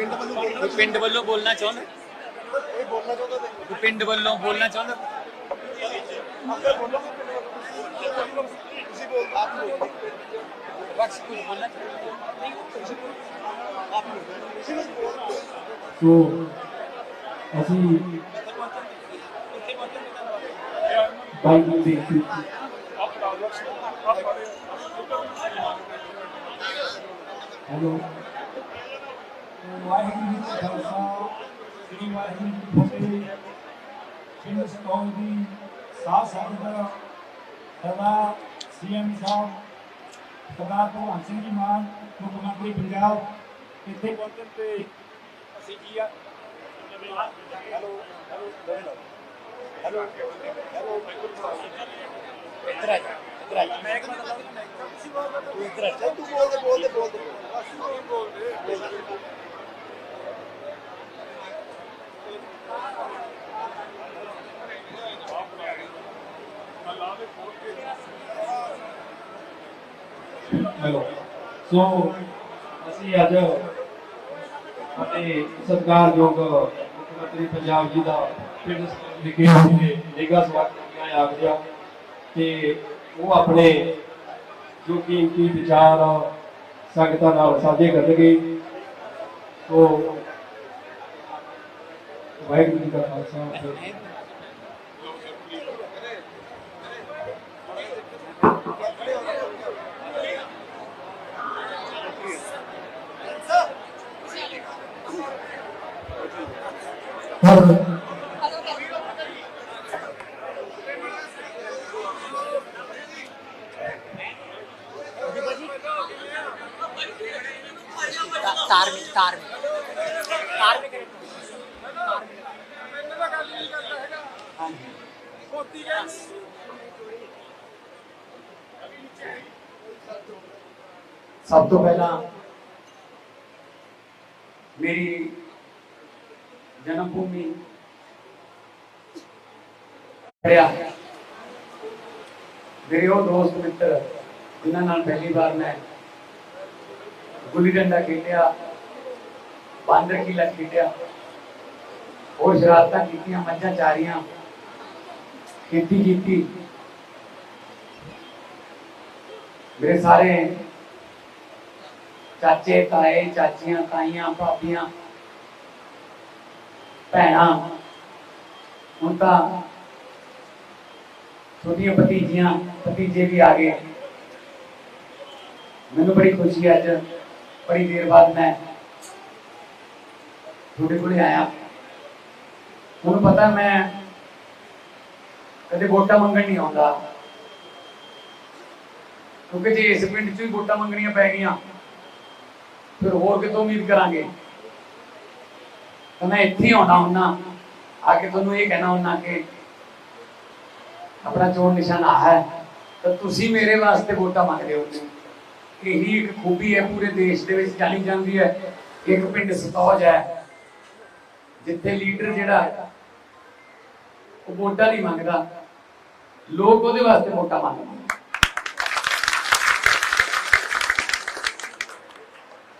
ਪਿੰਡ ਵੱਲੋਂ ਕੋਈ ਪਿੰਡ ਵੱਲੋਂ ਬੋਲਣਾ ਚਾਹੁੰਦਾ? ਇਹ ਬੋਲਣਾ ਚਾਹੁੰਦਾ ਕੋਈ ਪਿੰਡ ਵੱਲੋਂ ਬੋਲਣਾ ਚਾਹੁੰਦਾ? ਆਪੇ ਬੋਲੋ ਤੁਸੀਂ ਬੋਲ ਆਪ ਬੋਲੋ। ਬਸ ਕੁਝ ਬੋਲਣਾ ਚਾਹੁੰਦਾ? ਆਪ ਬੋਲੋ। ਸੋ ਅਸੀਂ ਬਾਈ ਨੂੰ ਦੇਖੀ ਹੈਲੋ। ਵਾਹਿਗੁਰੂ ਜੀ ਕਾ ਖਾਲਸਾ ਸ੍ਰੀ ਵਾਹਿਗੁਰੂ ਜੀ ਕੀ ਫਤਿਹ। ਪਿੰਡ ਸਤੌਲ ਦੀ ਸਾਧ ਸੰਗਤ ਸਰਦਾਰ ਸੀਐਮ ਸਾਹਿਬ ਸਰਦਾਰ ਭਗਵੰਤ ਸਿੰਘ ਜੀ ਮਾਨ ਮੁੱਖ ਮੰਤਰੀ ਪੰਜਾਬ ਇੱਥੇ ਪਹੁੰਚਣ ਤੇ ਅਸੀਂ ਕੀ ਆ? ਹੈਲੋ ਹੈਲੋ ਹੈਲੋ ਹੈਲੋ ਆ ਜਾ ਮੈਂ ਇੱਕ ਮਿੰਟ ਤੂੰ ਜਾ। ਤੂੰ ਬੋਲਦੇ ਬੋਲਦੇ ਬੋਲਦੇ ਅਸੀਂ ਬੋਲਦੇ ਹੈਲੋ ਸੋ ਅਸੀਂ ਅੱਜ ਆਪਣੇ ਸਤਿਕਾਰਯੋਗ ਮੁੱਖ ਮੰਤਰੀ ਪੰਜਾਬ ਜੀ ਦਾ ਪਿੰਡ ਵਿਖੇ ਹੋਏ ਨਿੱਘਾ ਸਵਾਗਤ ਕਰਨਾ ਆਪ ਜੀ ਤੇ ਉਹ ਆਪਣੇ ਜੋ ਕੀਮਤੀ ਵਿਚਾਰ ਸੰਗਤਾਂ ਨਾਲ ਸਾਂਝੇ ਕਰਨਗੇ। ਸੋ ਵਾਹਿਗੁਰੂ ਜੀ ਕਾ ਖਾਲਸਾ ਵਾਹਿਗੁਰੂ ਜੀ ਕੀ ਫਤਿਹ। ਤਾਰ ਵਿੱਚ ਤਾਰ ਵਿੱਚ ਤਾਰ ਵਿੱਚ ਸਭ ਤੋਂ ਪਹਿਲਾਂ ਮੇਰੀ ਜਨਮ ਭੂਮੀ ਪੜਿਆ ਮੇਰੇ ਉਹ ਦੋਸਤ ਮਿੱਤਰ ਜਿਨ੍ਹਾਂ ਨਾਲ ਪਹਿਲੀ ਵਾਰ ਮੈਂ ਗੁੱਲੀ ਡੰਡਾ ਖੇਡਿਆ ਬਾਂਦਰ ਕੀਲਾ ਖੇਡਿਆ ਹੋਰ ਸ਼ਰਾਰਤਾਂ ਕੀਤੀਆਂ, ਮੱਝਾਂ ਚਾਰੀਆਂ, ਖੇਤੀ ਕੀਤੀ। ਮੇਰੇ ਸਾਰੇ ਚਾਚੇ, ਤਾਏ, ਚਾਚੀਆਂ, ਤਾਈਆਂ, ਭਾਬੀਆਂ, ਭੈਣਾਂ, ਹੁਣ ਤਾਂ ਛੋਟੀਆਂ ਭਤੀਜੀਆਂ, ਭਤੀਜੇ ਵੀ ਆ ਗਏ। ਮੈਨੂੰ ਬੜੀ ਖੁਸ਼ੀ ਹੈ ਅੱਜ, ਬੜੀ ਦੇਰ ਬਾਅਦ ਮੈਂ ਤੁਹਾਡੇ ਕੋਲੇ ਆਇਆ। ਤੁਹਾਨੂੰ ਪਤਾ ਮੈਂ ਕਦੇ ਵੋਟਾਂ ਮੰਗਣ ਨਹੀਂ ਆਉਂਦਾ। ਕਿਉਂਕਿ ਜੇ ਇਸ ਪਿੰਡ 'ਚ ਵੀ ਵੋਟਾਂ ਮੰਗਣੀਆਂ ਪੈ ਗਈਆਂ, ਫਿਰ ਹੋਰ ਕਿਤੋਂ ਉਮੀਦ ਕਰਾਂਗੇ? ਤਾਂ ਮੈਂ ਇੱਥੇ ਆਉਣਾ ਹੁੰਨਾ ਆ ਕੇ ਤੁਹਾਨੂੰ ਇਹ ਕਹਿਣਾ ਹੁੰਨਾ ਕਿ ਆਪਣਾ ਚੋਣ ਨਿਸ਼ਾਨ ਆ ਹੈ ਤਾਂ ਤੁਸੀਂ ਮੇਰੇ ਵਾਸਤੇ ਵੋਟਾਂ ਮੰਗਦੇ ਹੋ। ਇਹੀ ਇੱਕ ਖੂਬੀ ਹੈ ਪੂਰੇ ਦੇਸ਼ ਦੇ ਵਿੱਚ ਜਾਣੀ ਜਾਂਦੀ ਹੈ। ਇੱਕ ਪਿੰਡ ਸਤੌਜ ਹੈ ਜਿੱਥੇ ਲੀਡਰ ਜਿਹੜਾ ਹੈ, ਉਹ ਵੋਟਾਂ ਨਹੀਂ ਮੰਗਦਾ। ਲੋਕ ਉਹਦੇ ਵਾਸਤੇ ਵੋਟਾਂ ਮੰਗਦੇ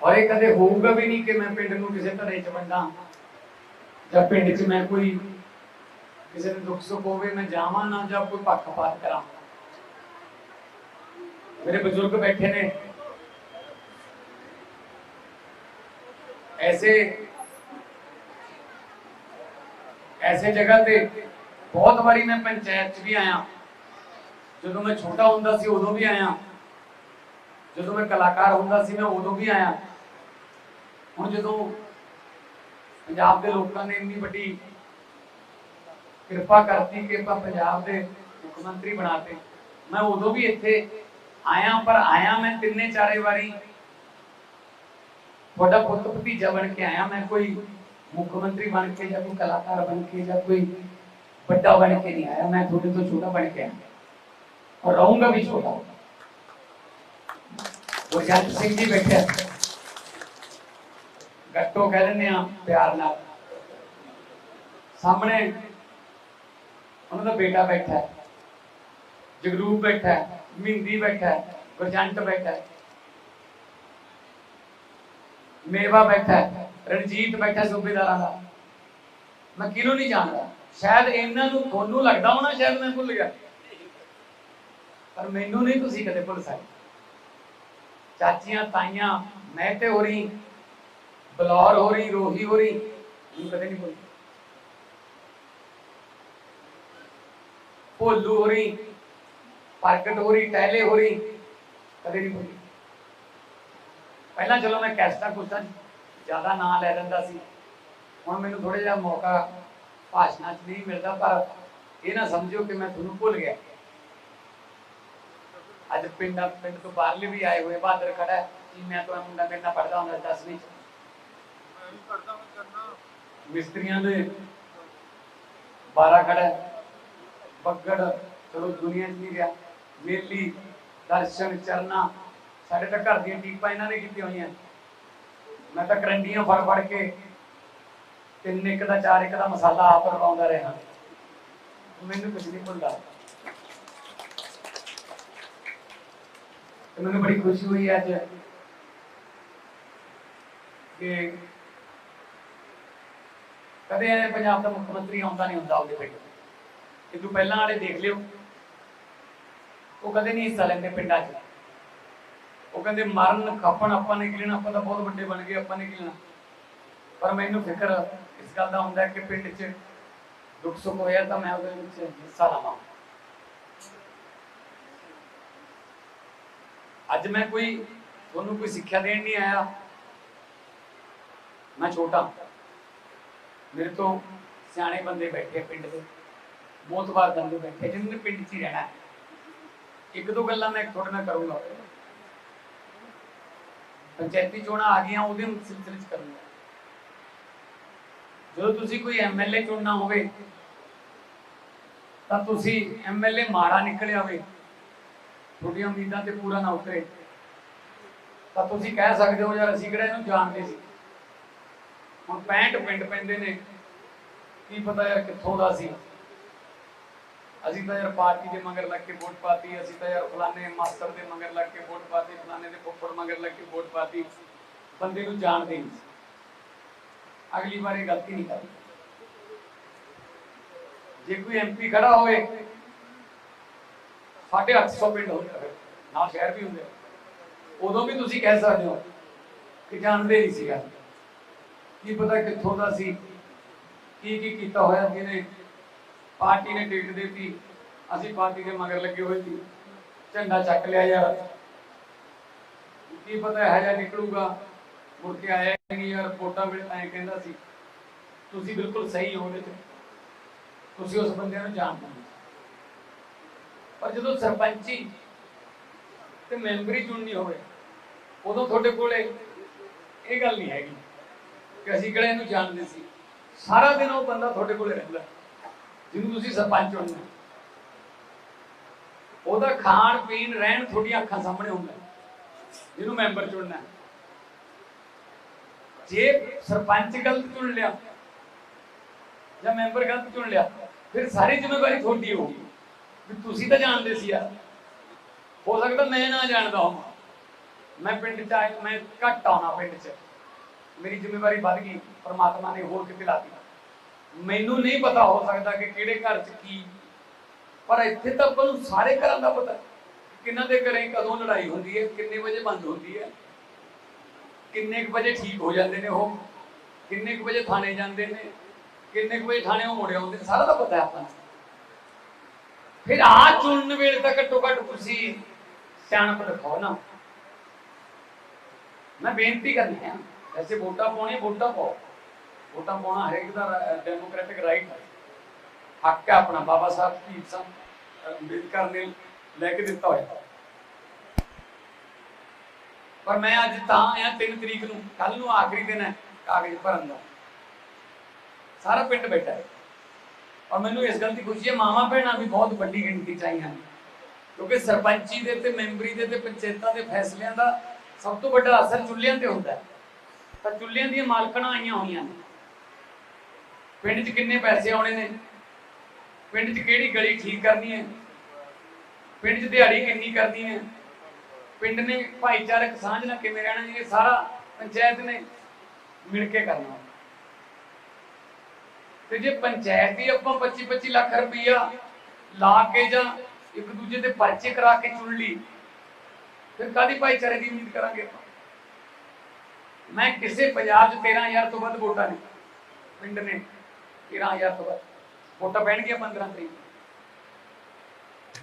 ਔਰ ਇਹ ਕਦੇ ਹੋਊਗਾ ਵੀ ਨਹੀਂ ਕਿ ਮੈਂ ਪਿੰਡ ਨੂੰ ਕਿਸੇ ਧੜੇ 'ਚ ਵੰਡਾਂ ਜਾਂ ਪਿੰਡ 'ਚ ਮੈਂ ਕੋਈ ਕਿਸੇ ਨੂੰ ਦੁੱਖ ਸੁੱਖ ਹੋਵੇ ਮੈਂ ਜਾਵਾਂ ਨਾ ਜਾਂ ਕੋਈ ਪੱਖਪਾਤ ਕਰਾਂ ਮੇਰੇ ਬਜ਼ੁਰਗ ਬੈਠੇ ਨੇ ਐਸੇ ਐਸੇ ਜਗ੍ਹਾ ਤੇ ਬਹੁਤ ਵਾਰੀ ਮੈਂ ਪੰਚਾਇਤ 'ਚ ਵੀ ਆਇਆ ਜਦੋਂ ਮੈਂ ਛੋਟਾ ਹੁੰਦਾ ਸੀ ਉਦੋਂ ਵੀ ਆਇਆ ਜਦੋਂ ਮੈਂ ਕਲਾਕਾਰ ਹੁੰਦਾ ਸੀ ਮੈਂ ਉਦੋਂ ਵੀ ਆਇਆ ਹੁਣ ਜਦੋਂ ਪੰਜਾਬ ਦੇ ਲੋਕਾਂ ਨੇ ਇੰਨੀ ਵੱਡੀ ਕਿਰਪਾ ਕਰਤੀ ਕਿ ਆਪਾਂ ਪੰਜਾਬ ਦੇ ਮੁੱਖ ਮੰਤਰੀ ਬਣਾਤੇ ਮੈਂ ਉਦੋਂ ਵੀ ਇੱਥੇ ਆਇਆ, ਪਰ ਆਇਆ ਮੈਂ ਤਿੰਨੇ ਚਾਰੇ ਵਾਰੀ। ਤੁਹਾਡਾ ਪੁੱਤ ਭਤੀਜਾ ਬਣ ਕੇ ਆਇਆ, ਮੈਂ ਕੋਈ ਮੁੱਖ ਮੰਤਰੀ ਬਣ ਕੇ ਜਾਂ ਕੋਈ ਕਲਾਕਾਰ ਬਣ ਕੇ ਜਾਂ ਕੋਈ ਵੱਡਾ ਬਣ ਕੇ ਨਹੀਂ ਆਇਆ, ਮੈਂ ਤੁਹਾਡੇ ਤੋਂ ਛੋਟਾ ਬਣ ਕੇ ਆਇਆ। ਔਰ ਰਹੂੰਗਾ ਵੀ ਛੋਟਾ। ਉਹ ਜੱਟ ਸਿੰਘ ਜੀ ਬੈਠੇ ਆ। ਗੱਟੋ ਕਹਿ ਦਿੰਦੇ ਆ ਪਿਆਰ ਨਾਲ। ਸਾਹਮਣੇ ਉਹਨਾਂ ਦਾ ਬੇਟਾ ਬੈਠਾ ਹੈ, ਜਗਰੂਪ ਬੈਠਾ ਹੈ, ਮਹਿੰਦੀ ਬੈਠਾ ਹੈ, ਗੁਰਜੰਟ ਬੈਠਾ ਹੈ। ਮੇਵਾ ਬੈਠਾ ਹੈ, ਰਣਜੀਤ ਬੈਠਾ ਸੂਬੇਦਾਰਾਂ ਦਾ। ਮੈਂ ਕਿਹਨੂੰ ਨਹੀਂ ਜਾਣਦਾ? ਸ਼ਾਇਦ ਇਹਨਾਂ ਨੂੰ ਤੁਹਾਨੂੰ ਲੱਗਦਾ ਹੋਣਾ, ਸ਼ਾਇਦ ਮੈਂ ਭੁੱਲ ਗਿਆ। ਪਰ ਮੈਨੂੰ ਨਹੀਂ ਤੁਸੀਂ ਕਦੇ ਭੁੱਲ ਸਕਦੇ। ਚਾਚੀਆਂ, ਤਾਈਆਂ, ਮੈਂ ਤੇ ਹੋ ਰਹੀ, ਬਲੌਰ ਹੋ ਰਹੀ, ਰੋਹੀ ਹੋ ਰਹੀ, ਮੈਨੂੰ ਕਦੇ ਨਹੀਂ ਭੁੱਲ ਭੋਲੂ ਹੋ ਰਹੀ ਪ੍ਰਗਟ ਹੋ ਰਹੀ ਟਹਿਲੇ ਹੋ ਰਹੀ ਕਦੇ ਨਹੀਂ ਭੁੱਲੀ। ਪਹਿਲਾਂ ਚਲੋ ਮੈਂ ਕੈਸਟਾ ਕੁਛ ਜ਼ਿਆਦਾ ਨਾਂ ਲੈ ਲੈਂਦਾ ਸੀ। ਹੁਣ ਮੈਨੂੰ ਥੋੜਾ ਜਿਹਾ ਮੌਕਾ ਭਾਸ਼ਣਾਂ 'ਚ ਨਹੀਂ ਮਿਲਦਾ ਪਰ ਇਹ ਨਾ ਸਮਝਿਓ ਕਿ ਮੈਂ ਤੁਹਾਨੂੰ ਭੁੱਲ ਗਿਆ। ਅੱਜ ਪਿੰਡਾਂ ਪਿੰਡ ਤੋਂ ਬਾਹਰਲੇ ਵੀ ਆਏ ਹੋਏ ਬਹਾਦਰ ਖੜਾ ਜੀ ਮੈਂ ਤਾਂ ਮੁੰਡਾ ਮੇਰੇ ਨਾਲ ਪੜਦਾ ਹੁੰਦਾ 10ਵੀਂ ਚ? ਮਿਸਤਰੀਆਂ ਦੇ 12 ਖੜਾ ਹੈ ਬੱਗੜ ਚਲੋ ਦੁਨੀਆ 'ਚ ਨਹੀਂ ਰਿਹਾ ਮੇਲੀ, ਦਰਸ਼ਨ, ਚਰਨਾ, ਸਾਡੇ ਤਾਂ ਘਰ ਦੀਆਂ ਟੀਪਾਂ ਇਹਨਾਂ ਨੇ ਕੀਤੀਆਂ ਹੋਈਆਂ। ਮੈਂ ਤਾਂ ਕਰੰਡੀਆਂ ਫੜ ਫੜ ਕੇ ਤਿੰਨ ਇੱਕ ਦਾ, ਚਾਰ ਇੱਕ ਦਾ ਮਸਾਲਾ ਆਪ ਰਲਾਉਂਦਾ ਰਿਹਾ। ਮੈਨੂੰ ਕੁਝ ਨਹੀਂ ਭੁੱਲਦਾ। ਤੇ ਮੈਨੂੰ ਬੜੀ ਖੁਸ਼ੀ ਹੋਈ ਅੱਜ ਕਿ ਕਦੇ ਪੰਜਾਬ ਦਾ ਮੁੱਖ ਮੰਤਰੀ ਆਉਂਦਾ ਨਹੀਂ ਹੁੰਦਾ ਉਹਦੇ ਪਿੰਡ। ਕਿ ਤੂੰ ਪਹਿਲਾਂ ਵਾਲੇ ਦੇਖ ਲਿਓ। ਉਹ ਕਦੇ ਨਹੀਂ ਹਿੱਸਾ ਲੈਂਦੇ ਪਿੰਡਾਂ 'ਚ। ਉਹ ਕਹਿੰਦੇ ਮਰਨ, ਖਪਣ, ਆਪਾਂ ਨੇ ਕੀ ਆਪਾਂ ਤਾਂ ਬਹੁਤ ਵੱਡੇ ਬਣ ਗਏ, ਆਪਾਂ ਨੇ ਕੀ ਪਰ ਮੈਨੂੰ ਫਿਕਰ ਇਸ ਗੱਲ ਦਾ ਹੁੰਦਾ ਕਿ ਪਿੰਡ 'ਚ ਦੁੱਖ ਸੁੱਖ ਹੋਇਆ ਤਾਂ ਮੈਂ ਉਹਦੇ ਵਿੱਚ ਹਿੱਸਾ ਲਵਾਂ। ਅੱਜ ਮੈਂ ਕੋਈ, ਤੁਹਾਨੂੰ ਕੋਈ ਸਿੱਖਿਆ ਦੇਣ ਨਹੀਂ ਆਇਆ। ਮੈਂ ਛੋਟਾ। ਮੇਰੇ ਤੋਂ ਸਿਆਣੇ ਬੰਦੇ ਬੈਠੇ ਆ ਪਿੰਡ ਦੇ। ਬਹੁਤ ਵਾਰ ਬੰਦੇ ਬੈਠੇ ਜਿਨ੍ਹਾਂ ਨੇ ਪਿੰਡ 'ਚ ਹੀ ਰਹਿਣਾ। ਇੱਕ ਦੋ ਗੱਲਾਂ ਮੈਂ ਤੁਹਾਡੇ ਨਾਲ ਕਰੂੰਗਾ। ਪੰਚਾਇਤੀ ਚੋਣਾਂ ਆ ਗਈਆਂ, ਉਹਦੇ ਸਿਲਸਿਲੇ 'ਚ ਕਰੂੰਗਾ। ਜਦੋਂ ਤੁਸੀਂ ਕੋਈ ਐਮਐਲਏ ਚੁਣਨਾ ਹੋਵੇ, ਤਾਂ ਤੁਸੀਂ ਐਮਐਲਏ ਮਾੜਾ ਨਿਕਲਿਆ ਹੋਵੇ, ਤੁਹਾਡੀਆਂ ਉਮੀਦਾਂ ਤੇ ਪੂਰਾ ਨਾ ਉਤਰੇ। ਤਾਂ ਤੁਸੀਂ ਕਹਿ ਸਕਦੇ ਹੋ, ਯਾਰ ਅਸੀਂ ਕਿਹੜਾ ਇਹਨੂੰ ਜਾਣਦੇ ਸੀ? ਹੁਣ 65 ਪਿੰਡ ਪੈਂਦੇ ਨੇ, ਕੀ ਪਤਾ ਯਾਰ ਕਿੱਥੋਂ ਦਾ ਸੀ? ਅਸੀਂ ਤਾਂ ਯਾਰ ਪਾਰਟੀ ਦੇ ਮਗਰ ਲੱਗ ਕੇ ਵੋਟ ਪਾਤੀ, ਅਸੀਂ ਤਾਂ ਯਾਰ ਫਲਾਣੇ ਮਾਸਟਰ ਦੇ ਮਗਰ ਲੱਗ ਕੇ ਵੋਟ ਪਾਤੀ, ਫਲਾਣੇ ਦੇ ਫੁੱਫੜ ਮਗਰ ਲੱਗ ਕੇ ਵੋਟ ਪਾਤੀ। ਬੰਦੇ ਨੂੰ ਜਾਣਦੇ ਨਹੀਂ ਅਗਲੀ ਵਾਰ ਗਲਤੀ ਨਹੀਂ ਕਰਨੀ। ਜੇ ਕੋਈ ਐਮਪੀ ਖੜਾ ਹੋਵੇ, ਸਾਡੇ 800 ਪਿੰਡ ਹੁੰਦੇ ਨਾਲ ਸ਼ਹਿਰ ਵੀ ਹੁੰਦੇ ਉਦੋਂ ਵੀ ਤੁਸੀਂ ਕਹਿ ਸਕਦੇ ਹੋ ਕਿ ਜਾਣਦੇ ਨਹੀਂ ਸੀਗਾ ਕੀ ਪਤਾ ਕਿੱਥੋਂ ਦਾ ਸੀ, ਕੀ ਕੀ ਕੀਤਾ ਹੋਇਆ ਜਿਹਨੇ ਪਾਰਟੀ ਨੇ ਟਿਕਟ ਦਿੱਤੀ, ਅਸੀਂ ਪਾਰਟੀ ਦੇ ਮਗਰ ਲੱਗੇ ਹੋਏ ਸੀ। ਝੰਡਾ ਚੱਕ ਲਿਆ ਯਾਰ। ਕੀ ਪਤਾ ਹੈ ਜਾਂ ਨਿਕਲੂਗਾ। ਮੁੜ ਕੇ ਆਇਆ ਨਹੀਂ ਯਾਰ ਫੋਟਾ ਵੀ ਐਂ ਕਹਿੰਦਾ ਸੀ, ਤੁਸੀਂ ਬਿਲਕੁਲ ਸਹੀ ਹੋ ਉਹਦੇ ਚ ਤੁਸੀਂ ਉਸ ਬੰਦੇ ਨੂੰ ਜਾਣਦੇ ਹੋ। ਪਰ ਜਦੋਂ ਸਰਪੰਚੀ ਤੇ ਮੈਂਬਰੀ ਚੁਣਨੀ ਹੋਵੇ, ਉਦੋਂ ਤੁਹਾਡੇ ਕੋਲੇ ਇਹ ਗੱਲ ਨਹੀਂ ਹੈਗੀ ਕਿ ਅਸੀਂ ਕਿਹੜਾ ਇਹਨੂੰ ਜਾਣਦੇ ਸੀ। ਸਾਰਾ ਦਿਨ ਉਹ ਬੰਦਾ ਤੁਹਾਡੇ ਕੋਲੇ ਰਹਿੰਦਾ। ਜਿਹਨੂੰ ਤੁਸੀਂ ਸਰਪੰਚ ਚੁਣਨਾ ਉਹਦਾ ਖਾਣ ਪੀਣ, ਰਹਿਣ ਤੁਹਾਡੀਆਂ ਅੱਖਾਂ ਸਾਹਮਣੇ ਹੁੰਦਾ ਜਿਹਨੂੰ ਮੈਂਬਰ ਚੁਣਨਾ ਜੇ ਸਰਪੰਚ ਗਲਤ ਚੁਣ ਲਿਆ ਜਾਂ ਮੈਂਬਰ ਗਲਤ ਚੁਣ ਲਿਆ, ਫਿਰ ਸਾਰੀ ਜ਼ਿੰਮੇਵਾਰੀ ਤੁਹਾਡੀ ਹੋਊਗੀ। ਵੀ ਤੁਸੀਂ ਤਾਂ ਜਾਣਦੇ ਸੀ ਯਾਰ। ਹੋ ਸਕਦਾ ਮੈਂ ਨਾ ਜਾਣਦਾ ਹਾਂ ਮੈਂ ਪਿੰਡ ਚ ਆਇਆ ਮੈਂ ਘੱਟ ਆਉਣਾ ਪਿੰਡ ਚ। ਮੇਰੀ ਜ਼ਿੰਮੇਵਾਰੀ ਵੱਧ ਗਈ। ਪਰਮਾਤਮਾ ਨੇ ਹੋਰ ਕਿਤੇ ਲਾਤੀ ਮੈਨੂੰ ਨਹੀਂ ਪਤਾ ਹੋ ਸਕਦਾ ਕਿ ਕਿਹੜੇ ਘਰ ਚ ਕੀ। ਪਰ ਇੱਥੇ ਤਾਂ ਆਪਾਂ ਨੂੰ ਸਾਰੇ ਘਰਾਂ ਦਾ ਪਤਾ ਹੈ। ਕਿਹਨਾਂ ਦੇ ਘਰੇ ਕਦੋਂ ਲੜਾਈ ਹੁੰਦੀ ਹੈ, ਕਿੰਨੇ ਵਜੇ ਬੰਦ ਹੁੰਦੀ ਹੈ, ਕਿੰਨੇ ਕੁ ਵਜੇ ਠੀਕ ਹੋ ਜਾਂਦੇ ਨੇ ਉਹ, ਕਿੰਨੇ ਕੁ ਵਜੇ ਥਾਣੇ ਜਾਂਦੇ ਨੇ, ਕਿੰਨੇ ਕੁ ਵਜੇ ਥਾਣੇ ਉਹ ਮੁੜੇ ਆਉਂਦੇ ਨੇ, ਸਾਰਾ ਤਾਂ ਪਤਾ ਹੈ ਆਪਾਂ ਨੂੰ। ਫਿਰ ਆ ਚੁਣਨ ਵੇਲੇ ਤਾਂ ਘੱਟੋ ਘੱਟ ਤੁਸੀਂ ਸਿਆਣਪ ਦਿਖਾਓ ਨਾ। ਮੈਂ ਬੇਨਤੀ ਕਰਨੀ ਹੈ ਐਸੇ ਵੋਟਾਂ ਪਾਉਣੀ ਵੋਟਾਂ ਪਾਓ। ਵੋਟਾਂ ਪਾਉਣਾ ਹਰੇਕ ਦਾ ਡੈਮੋਕ੍ਰੈਟਿਕ ਰਾਈਟ ਹੈ। ਹੱਕ ਹੈ ਆਪਣਾ, ਬਾਬਾ ਸਾਹਿਬ ਸ਼ਹੀਦ ਸਾਹਿਬ ਅੰਬੇਦਕਰ ਨੇ ਲੈ ਕੇ ਦਿੱਤਾ ਹੋਇਆ। ਪਰ ਮੈਂ ਅੱਜ ਤਾਂ ਆਇਆ 3 ਤਰੀਕ ਨੂੰ ਕੱਲ ਨੂੰ ਆਖਰੀ ਦਿਨ ਹੈ, ਕਾਗਜ਼ ਭਰਨ ਦਾ। ਸਾਰਾ ਪਿੰਡ ਬੈਠਾ ਹੈ। ਔਰ ਮੈਨੂੰ ਇਸ ਗੱਲ ਦੀ ਖੁਸ਼ੀ ਹੈ, ਮਾਵਾਂ ਭੈਣਾਂ ਵੀ ਬਹੁਤ ਵੱਡੀ ਗਿਣਤੀ ਚ ਆਈਆਂ ਨੇ। ਕਿਉਂਕਿ ਸਰਪੰਚੀ ਦੇ ਤੇ ਮੈਂਬਰੀ ਦੇ ਤੇ ਪੰਚਾਇਤਾਂ ਦੇ ਫੈਸਲਿਆਂ ਦਾ ਸਭ ਤੋਂ ਵੱਡਾ ਅਸਰ ਚੁੱਲ੍ਹਿਆਂ ਤੇ ਹੁੰਦਾ ਹੈ। ਤਾਂ ਚੁੱਲ੍ਹਿਆਂ ਦੀਆਂ ਮਾਲਕਣਾਂ ਆਈਆਂ ਹੋਈਆਂ ਨੇ। ਪਿੰਡ 'ਚ ਕਿੰਨੇ ਪੈਸੇ ਆਉਣੇ ਨੇ? ਪਿੰਡ 'ਚ ਕਿਹੜੀ ਗਲੀ ਠੀਕ ਕਰਨੀ ਹੈ? ਪਿੰਡ 'ਚ ਦਿਹਾੜੀ ਕਿੰਨੀ ਕਰਨੀ ਹੈ? ਪਿੰਡ ਨੇ ਭਾਈਚਾਰਕ ਸਾਂਝ ਨਾਲ ਕਿਵੇਂ ਰਹਿਣਾ ਇਹ ਸਾਰਾ ਪੰਚਾਇਤ ਨੇ ਮਿਲ ਕੇ ਕਰਨਾ। ਤੇ ਜੇ ਪੰਚਾਇਤ ਦੀ ਆਪਾਂ 25 25 ਲੱਖ ਰੁਪਈਆ ਲਾ ਕੇ ਜਾਂ ਇੱਕ ਦੂਜੇ ਦੇ ਪਰਚੇ ਕਰਾ ਕੇ ਚੁਣ ਲਈ, ਫਿਰ ਕਾਦੀ ਭਾਈਚਾਰੇ ਦੀ ਉਮੀਦ ਕਰਾਂਗੇ ਆਪਾਂ? ਮੈਂ ਕਿਸੇ ਪੰਜਾਬ 'ਚ 13000 ਤੋਂ ਵੱਧ ਵੋਟਾਂ ਨੇ ਪਿੰਡ ਨੇ। 13000 ਤੋਂ ਵੱਧ। ਵੋਟਾਂ ਪੈਣਗੀਆਂ 15 ਤਰੀਕ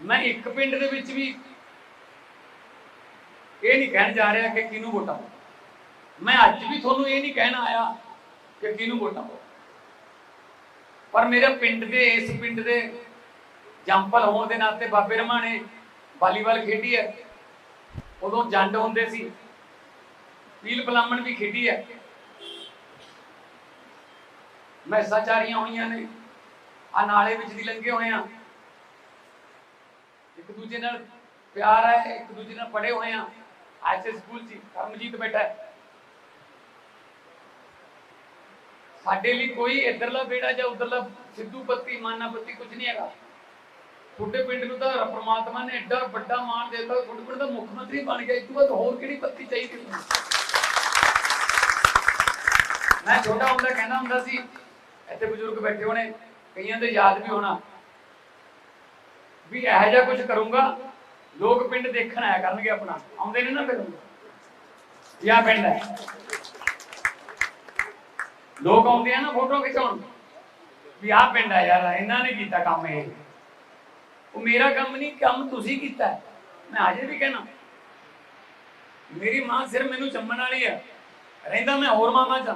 ਮੈਂ ਇੱਕ ਪਿੰਡ ਦੇ ਵਿੱਚ ਵੀ ਇਹ ਨਹੀਂ ਕਹਿਣ ਜਾ ਰਿਹਾ ਕਿ ਕਿਹਨੂੰ ਵੋਟਾਂ ਪਾਓ। ਮੈਂ ਅੱਜ ਵੀ ਤੁਹਾਨੂੰ ਇਹ ਨਹੀਂ ਕਹਿਣ ਆਇਆ ਕਿ ਕਿਹਨੂੰ ਵੋਟਾਂ ਪਾਓ। ਪਰ ਮੇਰੇ ਪਿੰਡ ਦੇ, ਇਸ ਪਿੰਡ ਦੇ ਜੰਪਲ ਹੋਣ ਦੇ ਨਾਤੇ ਬਾਬੇ ਰਮਾ ਨੇ ਵਾਲੀਬਾਲ ਖੇਡੀ ਹੈ। ਉਦੋਂ ਜੰਡ ਹੁੰਦੇ ਸੀ। ਪੀਲ ਪਲਾਮਣ ਵੀ ਖੇਡੀ ਹੈ। ਮੈਸਾਂ ਚਾਰੀਆਂ ਹੋਈਆਂ ਨੇ। ਆ ਨਾਲੇ ਵਿੱਚ ਦੀ ਲੰਘੇ ਹੋਏ ਆ। ਇੱਕ ਦੂਜੇ ਨਾਲ ਪਿਆਰ ਹੈ, ਇੱਕ ਦੂਜੇ ਨਾਲ ਪੜੇ ਹੋਏ ਆ। ਐਸੇ ਸਕੂਲ ਚ ਕਰਮਜੀਤ ਬੈਠਾ ਹੈ। ਸਾਡੇ ਲਈ ਕੋਈ ਇਧਰਲਾ ਬੇੜਾ ਜਾਂ ਉਧਰਲਾ ਸਿੱਧੂ ਪੱਤੀ ਮਾਨਾ ਪੱਤੀ ਕੁਝ ਨਹੀਂ ਹੈਗਾ। ਤੁਹਾਡੇ ਪਿੰਡ ਨੂੰ ਤਾਂ ਪ੍ਰਮਾਤਮਾ ਨੇ ਐਡਾ ਵੱਡਾ ਮਾਣ ਦਿੱਤਾ, ਤੁਹਾਡੇ ਪਿੰਡ ਦਾ ਮੁੱਖ ਮੰਤਰੀ ਬਣ ਗਿਆ। ਇਸ ਤੋਂ ਬਾਅਦ ਹੋਰ ਕਿਹੜੀ ਪੱਤੀ ਚਾਹੀਦੀ? ਮੈਂ ਛੋਟਾ ਹੁੰਦਾ, ਕਹਿੰਦਾ ਹੁੰਦਾ ਸੀ ਇੱਥੇ ਬਜ਼ੁਰਗ ਬੈਠੇ ਹੋਣੇ, ਕਈਆਂ ਦੇ ਯਾਦ ਵੀ ਹੋਣਾ। ਵੀ ਇਹੋ ਜਿਹਾ ਕੁਝ ਕਰੂੰਗਾ, ਲੋਕ ਪਿੰਡ ਦੇਖਣ ਆਇਆ ਕਰਨਗੇ ਆਪਣਾ। ਆਉਂਦੇ ਨੇ ਨਾ ਫਿਰ। ਯਾ ਪਿੰਡ ਹੈ। ਲੋਕ ਆਉਂਦੇ ਆ ਨਾ ਫੋਟੋ ਖਿਚਾਉਣ। ਵੀ ਆਹ ਪਿੰਡ ਆ ਯਾਰ, ਇਹਨਾਂ ਨੇ ਕੀਤਾ ਕੰਮ ਇਹ। ਉਹ ਮੇਰਾ ਕੰਮ ਨਹੀਂ, ਕੰਮ ਤੁਸੀਂ ਕੀਤਾ ਮੈਂ ਅਜੇ ਵੀ ਕਹਿਣਾ। ਮੇਰੀ ਮਾਂ ਸਿਰ ਮੈਨੂੰ ਚੰਮਣ ਵਾਲੀ ਆ ਰਹਿੰਦਾ ਮੈਂ ਹੋਰ ਮਾਮਾ ਚ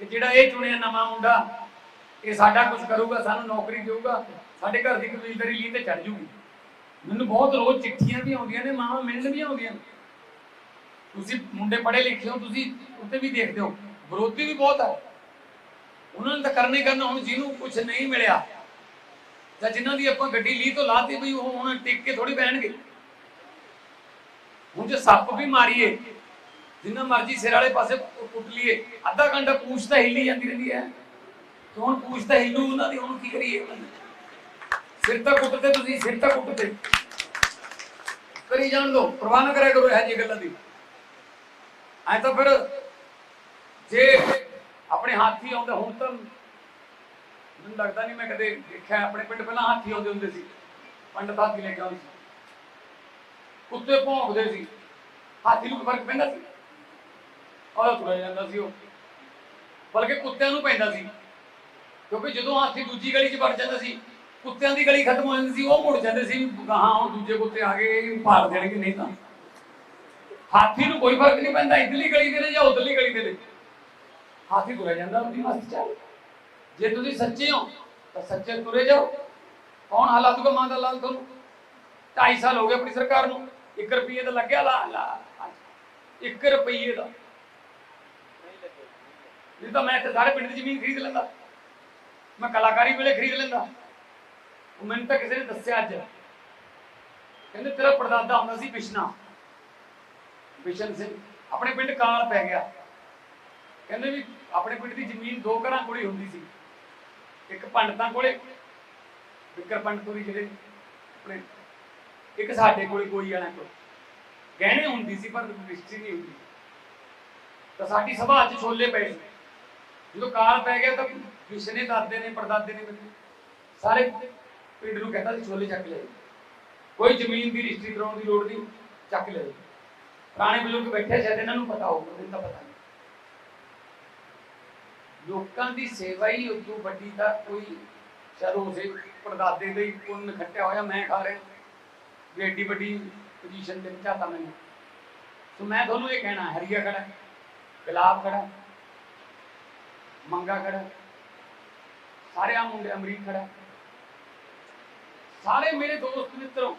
ਕਿ ਜਿਹੜਾ ਇਹ ਚੁਣਿਆ ਨਵਾਂ ਮੁੰਡਾ, ਇਹ ਸਾਡਾ ਕੁਝ ਕਰੂਗਾ, ਸਾਨੂੰ ਨੌਕਰੀ ਦੇਊਗਾ, ਸਾਡੇ ਘਰ ਦੀ ਕਬੀਲਦਾਰੀ ਲਈ ਤੇ ਚੜ ਜੂਗੀ। ਮੈਨੂੰ ਬਹੁਤ ਰੋਜ਼ ਚਿੱਠੀਆਂ ਵੀ ਆਉਂਦੀਆਂ ਨੇ, ਮਾਵਾਂ ਮਿਲਣ ਵੀ ਆਉਂਦੀਆਂ ਨੇ। ਤੁਸੀਂ ਮੁੰਡੇ ਪੜ੍ਹੇ ਲਿਖੇ ਹੋ, ਤੁਸੀਂ ਉੱਤੇ ਵੀ ਦੇਖਦੇ ਹੋ, ਵਿਰੋਧੀ ਵੀ ਬਹੁਤ ਆ। ਉਹਨਾਂ ਨੇ ਤਾਂ ਕਰਨਾ ਹੀ ਕਰਨਾ, ਹੁਣ ਜਿਹਨੂੰ ਕੁਝ ਨਹੀਂ ਮਿਲਿਆ, ਜਾਂ ਜਿਨ੍ਹਾਂ ਦੀ ਆਪਾਂ ਗੱਡੀ ਲਈ ਤੋਂ ਲਾਤੀ ਵੀ ਉਹ ਹੁਣ ਟਿਕ ਕੇ ਥੋੜੀ ਬਹਿਣਗੇ। ਹੁਣ ਜੇ ਸੱਪ ਵੀ ਮਾਰੀਏ ਜਿੰਨਾ ਮਰਜ਼ੀ ਸਿਰ ਵਾਲੇ ਪਾਸੇ ਕੁੱਟ ਲਈਏ। ਅੱਧਾ ਘੰਟਾ ਪੂਛ ਤਾਂ ਹਿੱਲੀ ਜਾਂਦੀ ਰਹਿੰਦੀ ਹੈ। ਤੇ ਹੁਣ ਪੂਛ ਤਾਂ ਹਿੱਲੂ, ਉਹਨਾਂ ਦੀ ਹੁਣ ਕੀ ਕਰੀਏ ਸਿਰ ਤਾਂ ਕੁੱਟਦੇ ਤੁਸੀਂ, ਸਿਰ ਤਾਂ ਕੁੱਟਦੇ। ਕਰੀ ਜਾਣ ਦੋ ਪ੍ਰਵਾਹ ਨਾ ਕਰਿਆ ਕਰੋ ਇਹ ਜਿਹੀ ਗੱਲਾਂ ਦੀ। ਐ ਤਾਂ ਫਿਰ ਜੇ ਆਪਣੇ ਹਾਥੀ ਆਉਂਦੇ, ਹੁਣ ਤਾਂ ਮੈਨੂੰ ਲੱਗਦਾ ਨਹੀਂ ਮੈਂ ਕਦੇ ਦੇਖਿਆ, ਆਪਣੇ ਪਿੰਡ ਪਹਿਲਾਂ ਹਾਥੀ ਆਉਂਦੇ ਹੁੰਦੇ ਸੀ। ਪੰਡਤ ਹਾਥੀ ਲੈ ਕੇ ਆਉਂਦੇ ਸੀ। ਕੁੱਤੇ ਭੌਂਕਦੇ ਸੀ। ਹਾਥੀ ਨੂੰ ਫ਼ਰਕ ਪੈਂਦਾ ਸੀ? ਉਹ ਤੁਰਿਆ ਜਾਂਦਾ ਸੀ ਉਹ। ਬਲਕਿ ਕੁੱਤਿਆਂ ਨੂੰ ਪੈਂਦਾ ਸੀ। ਕਿਉਂਕਿ ਜਦੋਂ ਹਾਥੀ ਦੂਜੀ ਗਲੀ 'ਚ ਵੜ ਜਾਂਦਾ ਸੀ, ਕੁੱਤਿਆਂ ਦੀ ਗਲੀ ਖਤਮ ਹੋ ਜਾਂਦੀ ਸੀ, ਉਹ ਮੁੜ ਜਾਂਦੇ ਸੀ, ਗਾਹਾਂ ਹੁਣ ਦੂਜੇ ਕੁੱਤੇ ਆ ਗਏ ਇਹਨੂੰ ਦੇਣਗੇ, ਨਹੀਂ ਤਾਂ। ਹਾਥੀ ਨੂੰ ਕੋਈ ਫ਼ਰਕ ਨਹੀਂ ਪੈਂਦਾ, ਇਧਰਲੀ ਗਲੀ ਦੇ ਨੇ ਜਾਂ ਉਧਰਲੀ ਗਲੀ ਦੇ ਨੇ। ਹਾਥੀ ਤੁਰਿਆ ਜਾਂਦਾ ਉਹਦੀ ਮਸਤ ਚੱਲ। ਜੇ ਤੁਸੀਂ ਸੱਚੇ ਹੋ, ਤਾਂ ਸੱਚੇ ਤੁਰੇ ਜਾਓ। ਕੌਣ ਹਲਾ ਦੂਗਾ ਮਾਂ ਦਾ ਲਾਲ ਤੁਹਾਨੂੰ? 2.5 ਸਾਲ ਹੋ ਗਏ ਆਪਣੀ ਸਰਕਾਰ ਨੂੰ। 1 ਰੁਪਏ ਦਾ ਲੱਗਿਆ ਲਾ ਲਾ 1 ਰੁਪਏ ਦਾ। ਨਹੀਂ ਤਾਂ ਮੈਂ ਇੱਥੇ ਸਾਰੇ ਪਿੰਡ ਦੀ ਜ਼ਮੀਨ ਖਰੀਦ ਲੈਂਦਾ। ਮੈਂ ਕਲਾਕਾਰੀ ਵੇਲੇ ਖਰੀਦ ਲੈਂਦਾ। ਉਹ ਮੈਨੂੰ ਤਾਂ ਕਿਸੇ ਨੇ ਦੱਸਿਆ ਅੱਜ। ਕਹਿੰਦੇ ਤੇਰਾ ਪੜਦਾਦਾ ਹੁੰਦਾ ਸੀ ਬਿਸ਼ਨਾ। ਬਿਸ਼ਨ ਸਿੰਘ, ਆਪਣੇ ਪਿੰਡ ਕਾਲ ਪੈ ਗਿਆ। ਕਹਿੰਦੇ ਵੀ ਆਪਣੇ ਪਿੰਡ ਦੀ ਜ਼ਮੀਨ ਦੋ ਘਰਾਂ ਕੋਲੇ ਹੁੰਦੀ ਸੀ। ਇੱਕ ਪੰਡਤਾਂ ਕੋਲੇ, ਵਿਕਰ ਪੰਡਤੂਰੀ ਜਿਹੜੇ ਆਪਣੇ, ਇੱਕ ਸਾਡੇ ਕੋਲੇ, ਕੋਈ ਵਾਲਿਆਂ ਕੋਲ। ਗਹਿਣੇ ਹੁੰਦੀ ਸੀ, ਪਰ ਰਜਿਸਟਰੀ ਨਹੀਂ ਹੁੰਦੀ। ਤਾਂ ਸਾਡੀ ਸਭਾ ਅੱਜ ਛੋਲੇ ਪਏ ਸੀ ਜਦੋਂ ਕਾਲ ਪੈ ਗਿਆ ਤਾਂ ਵਿਸ਼ਨੇ ਦਾਦੇ ਨੇ ਪਰਦਾਦੇ ਨੇ ਮੈਨੂੰ। ਸਾਰੇ ਪਿੰਡ ਨੂੰ ਕਹਿੰਦਾ ਸੀ, ਛੋਲੇ ਚੱਕ ਲੈ। ਕੋਈ ਜ਼ਮੀਨ ਦੀ ਰਜਿਸਟਰੀ ਕਰਾਉਣ ਦੀ ਲੋੜ ਨਹੀਂ, ਚੱਕ ਲੈ। ਪੁਰਾਣੇ ਬਜ਼ੁਰਗ ਬੈਠੇ ਸ਼ਾਇਦ ਇਹਨਾਂ ਨੂੰ ਪਤਾ ਹੋਊਗਾ, ਮੈਨੂੰ ਤਾਂ ਪਤਾ ਨਹੀਂ। ਲੋਕਾਂ ਦੀ ਸੇਵਾ ਹੀ ਉਦੋਂ ਵੱਡੀ ਤਾਂ ਕੋਈ ਸ਼ਾਇਦ ਉਸੇ ਪਰਦਾਦੇ ਦੇ ਪੁੰਨ ਖੱਟਿਆ ਹੋਇਆ, ਮੈਂ ਖਾ ਰਿਹਾ। ਵੀ ਐਡੀ ਵੱਡੀ ਪੋਜੀਸ਼ਨ ਤੇ ਪਹੁੰਚਾਤਾ ਮੈਨੂੰ ਸੋ ਮੈਂ ਤੁਹਾਨੂੰ ਇਹ ਕਹਿਣਾ, ਹਰੀਆ ਖੜਾ, ਗੁਲਾਬ ਖੜਾ। ਮੰਗਾ ਖੜਾ ਸਾਰੇ ਆ ਮੁੰਡੇ ਅਮਰੀਕ ਖੜਾ ਸਾਰੇ ਮੇਰੇ ਦੋਸਤ ਮਿੱਤਰੋ,